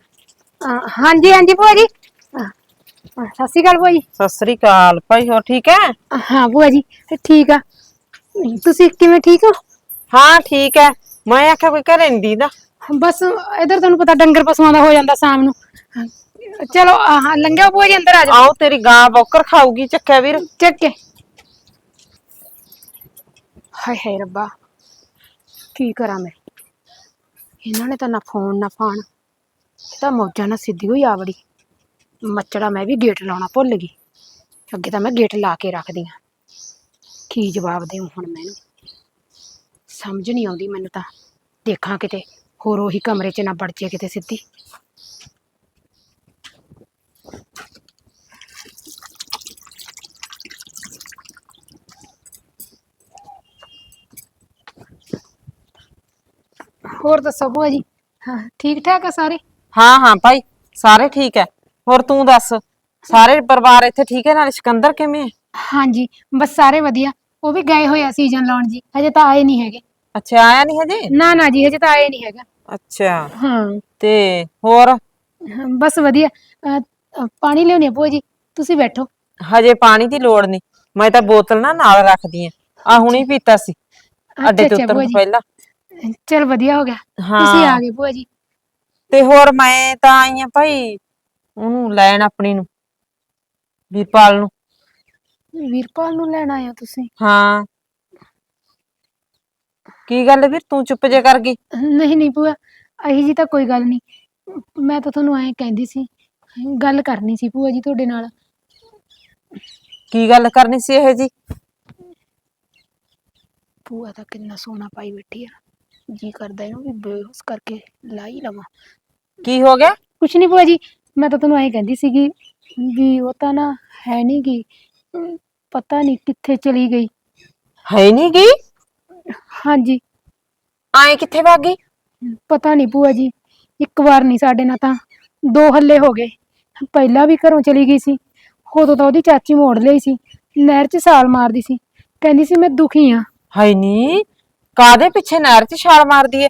ਅਹ ਹਾਂਜੀ ਹਾਂਜੀ ਭੂਆ ਜੀ। ਅਹ, ਅਹ, ਸਤਿ ਸ਼੍ਰੀ ਅਕਾਲ ਭੂਆ ਜੀ।
ਸਤਿ ਸ੍ਰੀ ਅਕਾਲ ਭਾਈ ਹੋ ਠੀਕ ਹੈ
ਅਹ, ਹਾਂ ਭੂਆ ਜੀ ਠੀਕ ਆ। ਤੁਸੀਂ ਕਿਵੇਂ ਠੀਕ ਹੋ?
ਹਾਂ ਠੀਕ ਹੈ ਮੈਂ ਆਖਿਆ ਕੋਈ ਘਰੇ ਨਹੀਂ ਦੀਦਾ।
ਬਸ ਇਧਰ ਤੁਹਾਨੂੰ ਪਤਾ ਡੰਗਰ ਪਸ਼ੂਆਂ ਦਾ ਹੋ ਜਾਂਦਾ ਸ਼ਾਮ ਨੂੰ। ਚਲੋ ਆਹ ਲੰਘਿਆ ਭੂਆ ਜੀ ਅੰਦਰ ਆ ਜਾਓ।
ਆਓ ਤੇਰੀ ਗਾਂ ਬੌਕਰ ਖਾਊਗੀ ਚੱਕਿਆ ਵੀਰ।
ਚੱਕ ਕੇ। ਹਾਏ ਹਾਏ ਰੱਬਾ। ਕੀ ਕਰਾਂ ਮੈਂ? ਇਹਨਾਂ ਨੇ ਤਾਂ ਨਾ ਫੋਨ ਨਾ ਫਾਨ ਇਹ ਤਾਂ ਮੌਜਾਂ ਨਾਲ ਸਿੱਧੀ ਹੋਈ ਆ ਬੜੀ ਮੱਚੜਾ ਮੈਂ ਵੀ ਗੇਟ ਲਾਉਣਾ ਭੁੱਲ ਗਈ। ਅੱਗੇ ਤਾਂ ਮੈਂ ਗੇਟ ਲਾ ਕੇ ਰੱਖਦੀ ਆ। ਕੀ ਜਵਾਬ ਦੇਵਾਂ ਹੁਣ ਮੈਂ ਇਹਨੂੰ ਸਮਝ ਨਹੀਂ ਆਉਂਦੀ ਮੈਨੂੰ ਤਾਂ। ਦੇਖਾਂ ਕਿਤੇ ਹੋਰ ਉਹੀ ਕਮਰੇ 'ਚ ਨਾ ਵੜ ਜੇ ਕਿਤੇ ਸਿੱਧੀ। ਹੋਰ ਦੱਸੋ ਭੂਆ ਜੀ? ਹਾਂ ਠੀਕ ਠਾਕ ਆ ਸਾਰੇ?
ਹਾਂ ਹਾਂ ਭਾਈ ਸਾਰੇ ਠੀਕ ਹੈ ਹੋਰ ਤੂੰ ਦੱਸ ਸਾਰੇ ਪਰਿਵਾਰ ਇੱਥੇ ਠੀਕ ਹੈ ਨਾਲ? ਸਿਕੰਦਰ ਕਿਵੇਂ ਹੈ
ਹਾਂਜੀ ਬਸ ਸਾਰੇ ਵਧੀਆ। ਉਹ ਵੀ ਗਏ ਹੋਏ ਆ ਸੀਜ਼ਨ ਲਾਉਣ ਜੀ ਹਜੇ ਤਾਂ ਆਏ ਨਹੀਂ ਹੈਗੇ।
ਅੱਛਾ ਆਇਆ ਨਹੀਂ ਹਜੇ?
ਨਾ ਨਾ ਜੀ ਹਜੇ ਤਾਂ ਆਏ ਨਹੀਂ ਹੈਗਾ।
ਅੱਛਾ।
ਹਾਂ।
ਤੇ ਹੋਰ?
ਹਾਂ, ਬਸ ਵਧੀਆ। ਅਹ, ਅਹ, ਪਾਣੀ ਲਿਆਉਣੀ ਆ ਭੂਆ ਜੀ? ਤੁਸੀਂ ਬੈਠੋ।
ਹਜੇ ਪਾਣੀ ਦੀ ਲੋੜ ਨਹੀਂ। ਮੈਂ ਤਾਂ ਬੋਤਲ ਨਾ ਨਾਲ ਰੱਖਦੀ ਆ। ਆ ਹੁਣੀ ਪੀਤਾ ਸੀ। ਅੱਡੇ ਤੇ
ਅੱਛਾ,
ਉਤਰਨ
ਭੂਆ
ਤੋਂ
ਜੀ।
ਪਹਿਲਾਂ।
ਚਲ ਵਧੀਆ ਹੋ ਗਿਆ। ਤੁਸੀਂ
ਹਾਂ।
ਆ ਗਏ ਭੂਆ ਜੀ।
ਤੇ ਹੋਰ ਮੈਂ ਤਾਂ ਆਈ ਆ ਭਾਈ ਉਹਨੂੰ ਲੈਣ ਆਪਣੀ ਨੂੰ ਵੀਰਪਾਲ ਨੂੰ।
ਵੀਰਪਾਲ ਨੂੰ ਲੈਣ ਆਏ ਹੋ ਤੁਸੀਂ?
ਹਾਂ। ਕੀ ਗੱਲ ਵੀਰ ਤੂੰ ਚੁੱਪ ਜੇ ਕਰ ਗਈ?
ਨਹੀਂ ਨਹੀਂ ਭੂਆ ਅਹੀ ਜੀ ਤਾਂ ਕੋਈ ਗੱਲ ਨਹੀਂ। ਮੈਂ ਤਾਂ ਤੁਹਾਨੂੰ ਐਂ ਕਹਿੰਦੀ ਸੀ ਗੱਲ ਕਰਨੀ ਸੀ ਭੂਆ ਜੀ ਤੁਹਾਡੇ ਨਾਲ।
ਕੀ ਗੱਲ ਕਰਨੀ ਸੀ ਇਹ ਜੀ?
ਭੂਆ ਤਾਂ ਕਿੰਨਾ ਸੋਨਾ ਪਾਈ ਬੈਠੀ ਆ। ਜੀ ਕਰਦਾ ਇਹਨੂੰ ਵੀ ਬੇਹੋਸ ਕਰਕੇ ਲਾ ਹੀ ਲਵਾਂ।
ਕੀ ਹੋ ਗਿਆ?
ਕੁਛ ਨਹੀਂ ਭੂਆ ਜੀ ਮੈਂ ਤਾਂ ਤੁਹਾਨੂੰ ਐਂ ਕਹਿੰਦੀ ਸੀਗੀ ਵੀ ਉਹ ਤਾਂ ਨਾ ਹੈ ਨਹੀਂ ਗੀ ਅਮ, ਪਤਾ ਨਹੀਂ ਕਿੱਥੇ ਚਲੀ ਗਈ।
ਹੈ ਨਹੀਂ ਗਈ
ਹਾਂਜੀ।
ਆਏ ਕਿੱਥੇ ਭੱਗ ਗਈ?
ਪਤਾ ਨਹੀਂ ਭੂਆ ਜੀ ਇੱਕ ਵਾਰ ਨਹੀਂ ਸਾਡੇ ਨਾਲ ਤਾਂ ਦੋ ਹੱਲੇ ਹੋ ਗਏ। ਪਹਿਲਾਂ ਵੀ ਘਰੋਂ ਚਲੀ ਗਈ ਸੀ ਉਦੋਂ ਤਾਂ ਉਹਦੀ ਚਾਚੀ ਮੋੜ ਲਈ ਸੀ ਨਹਿਰ 'ਚ ਛਾਲ ਮਾਰਦੀ ਸੀ। ਕਹਿੰਦੀ ਸੀ ਮੈਂ ਦੁਖੀ ਆ।
ਹੈ ਨਹੀਂ ਕਾਦੇ ਪਿੱਛੇ ਨਹਿਰ 'ਚ ਛਾਲ ਮਾਰਦੀ ਏ?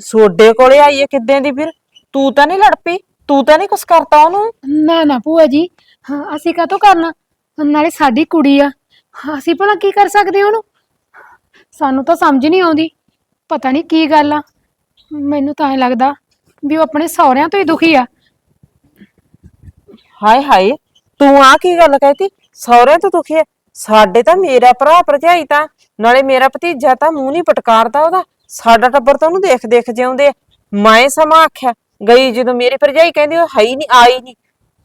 ਸੋਡੇ ਕੋਲੇ ਆਈ ਏ ਕਿੱਦਾਂ ਦੀ ਫਿਰ? ਤੂੰ ਤਾਂ ਨਹੀਂ ਲੜ ਪਈ ਤੂੰ ਤਾਂ ਨਹੀਂ ਕੁਛ ਕਰਤਾ ਉਹਨੂੰ?
ਨਾ ਨਾ ਭੂਆ ਜੀ ਹਾਂ ਅਸੀਂ ਕਾਹਤੋਂ ਕਰਨਾ? ਨਾਲੇ ਸਾਡੀ ਕੁੜੀ ਆ। ਅਸੀਂ ਭਲਾ ਕੀ ਕਰ ਸਕਦੇ ਹਾਂ ਉਹਨੂੰ? ਸਾਨੂੰ ਤਾਂ ਸਮਝ ਨਹੀਂ ਆਉਂਦੀ। ਪਤਾ ਨਹੀਂ ਕੀ ਗੱਲ ਆ। ਮੈਨੂੰ ਤਾਂ ਐ ਲੱਗਦਾ ਵੀ ਉਹ ਆਪਣੇ ਸਹੁਰਿਆਂ ਤੋਂ ਹੀ ਦੁਖੀ ਆ।
ਹਾਏ ਹਾਏ ਤੂੰ ਆ ਕੀ ਗੱਲ ਕਹਿਤੀ? ਸਹੁਰੇ ਤੋਂ ਦੁਖੀ ਹੈ ਸਾਡੇ ਤਾਂ ਮੇਰਾ ਭਰਾ ਭਰਜਾਈ ਤਾਂ। ਨਾਲੇ ਮੇਰਾ ਭਤੀਜਾ ਤਾਂ ਮੂੰਹ ਨਹੀਂ ਪਟਕਾਰਦਾ ਉਹਦਾ। ਸਾਡਾ ਟੱਬਰ ਤਾਂ ਉਹਨੂੰ ਦੇਖ ਦੇਖ ਜਿਉਂਦੇ ਆ। ਮੈਂ ਸਮਾਂ ਆਖਿਆ, ਗਈ ਜਦੋਂ ਮੇਰੀ ਭਰਜਾਈ ਕਹਿੰਦੀ ਉਹ ਹੈ ਹੀ ਨਹੀਂ ਆਈ ਨਹੀਂ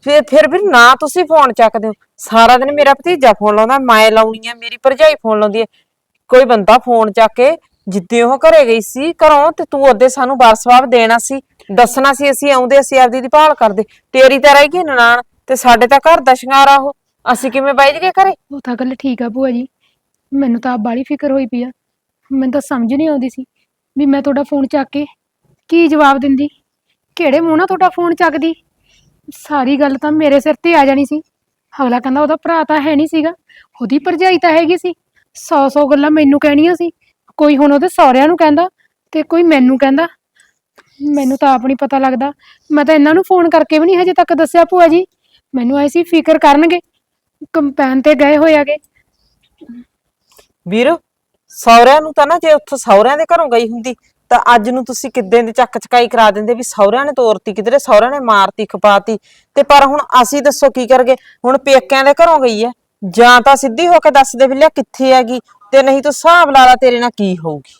ਫਿਰ ਫਿਰ ਵੀ ਨਾ ਤੁਸੀਂ ਫੋਨ ਚੱਕਦੇ ਹੋ। ਸਾਰਾ ਦਿਨ ਮੇਰਾ ਭਤੀਜਾ ਫੋਨ ਲਾਉਂਦਾ ਮੈਂ ਲਾਉਣੀ ਆ, ਮੇਰੀ ਭਰਜਾਈ ਫੋਨ ਲਾਉਂਦੀ ਹੈ ਕੋਈ ਬੰਦਾ ਫੋਨ ਚੱਕ ਕੇ ਜਿੱਦੇ ਉਹ ਘਰੇ ਗਈ ਸੀ ਘਰੋਂ ਤੇ ਤੂੰ ਉਹਦੇ ਸਾਨੂੰ ਬਰਸਵਾਬ ਦੇਣਾ ਸੀ। ਦੱਸਣਾ ਸੀ ਅਸੀਂ ਆਉਂਦੇ, ਅਸੀਂ ਆਪਦੀ ਦੀ ਭਾਲ ਕਰਦੇ। ਤੇਰੀ ਤਾਂ ਰਹਿ ਗਈ ਨਨਾਣ ਤੇ ਸਾਡੇ ਤਾਂ ਘਰ ਦਾ ਸ਼ਿੰਗਾਰਾ ਉਹ। ਅਸੀਂ ਕਿਵੇਂ ਬੈਠ ਗਏ ਘਰੇ?
ਉਹ ਤਾਂ ਗੱਲ ਠੀਕ ਆ ਭੂਆ ਜੀ। ਮੈਨੂੰ ਤਾਂ ਆਪ ਬਾਲੀ ਫਿਕਰ ਹੋਈ ਪਈ ਆ। ਮੈਨੂੰ ਤਾਂ ਸਮਝ ਨਹੀਂ ਆਉਂਦੀ ਸੀ ਵੀ ਮੈਂ ਤੁਹਾਡਾ ਫੋਨ ਚੱਕ ਕੇ ਕੀ ਜਵਾਬ ਦਿੰਦੀ, ਕਿਹੜੇ ਮੂੰਹ ਨਾਲ ਤੁਹਾਡਾ ਫੋਨ ਚੱਕਦੀ। ਸਾਰੀ ਗੱਲ ਤਾਂ ਮੇਰੇ ਸਿਰ ਤੇ ਆ ਜਾਣੀ ਸੀ। ਅਗਲਾ ਕਹਿੰਦਾ ਉਹਦਾ ਭਰਾ ਤਾਂ ਹੈ ਨਹੀਂ ਸੀਗਾ, ਉਹਦੀ ਭਰਜਾਈ ਤਾਂ ਹੈਗੀ ਸੀ। ਸੌ ਸੌ ਗੱਲਾਂ ਮੈਨੂੰ ਕਹਿਣੀਆਂ ਸੀ, ਕੋਈ ਹੁਣ ਉਹਦੇ ਸਹੁਰਿਆਂ ਨੂੰ ਕਹਿੰਦਾ ਤੇ ਕੋਈ ਮੈਨੂੰ ਕਹਿੰਦਾ। ਮੈਨੂੰ ਤਾਂ ਆਪ ਨਹੀਂ ਪਤਾ ਲੱਗਦਾ, ਮੈਂ ਤਾਂ ਇਹਨਾਂ ਨੂੰ ਫੋਨ ਕਰਕੇ ਵੀ ਨਹੀਂ ਹਜੇ ਤੱਕ ਦੱਸਿਆ ਭੂਆ ਜੀ। ਮੈਨੂੰ ਐਸੀ ਫਿਕਰ ਕਰਨਗੇ, ਕੰਪੈਨ ਤੇ ਗਏ ਹੋਏ ਆਗੇ
ਵੀਰ, ਸਹੁਰਿਆਂ ਨੂੰ ਤਾਂ ਨਾ ਜੇ ਉੱਥੋਂ ਸਹੁਰਿਆਂ ਦੇ ਘਰੋਂ ਗਈ ਹੁੰਦੀ, ਤਾਂ ਅੱਜ ਨੂੰ ਤੁਸੀਂ ਕਿੱਦਾਂ ਦੀ ਚੱਕ ਚਕਾਈ ਕਰਾ ਦਿੰਦੇ ਵੀ ਸਹੁਰਿਆਂ ਨੇ ਤੋਰਤੀ, ਕਿਧਰੇ ਸਹੁਰਿਆਂ ਨੇ ਮਾਰਤੀ, ਖਪਾਤੀ? ਤੇ ਪਰ ਹੁਣ ਅਸੀਂ ਦੱਸੋ ਕੀ ਕਰਗੇ ਹੁਣ ਪੇਕਿਆਂ ਦੇ ਘਰੋਂ ਗਈ ਐ ਜਾਂ ਤਾਂ ਸਿੱਧੀ ਹੋ ਕੇ ਦੱਸ ਦੇ ਵੀ ਲਿਆ ਕਿੱਥੇ ਹੈਗੀ? ਤੇ ਨਹੀਂ ਤੂੰ ਹਿਸਾਬ ਲਾ ਲਾ ਤੇਰੇ ਨਾਲ ਕੀ ਹੋਊਗੀ।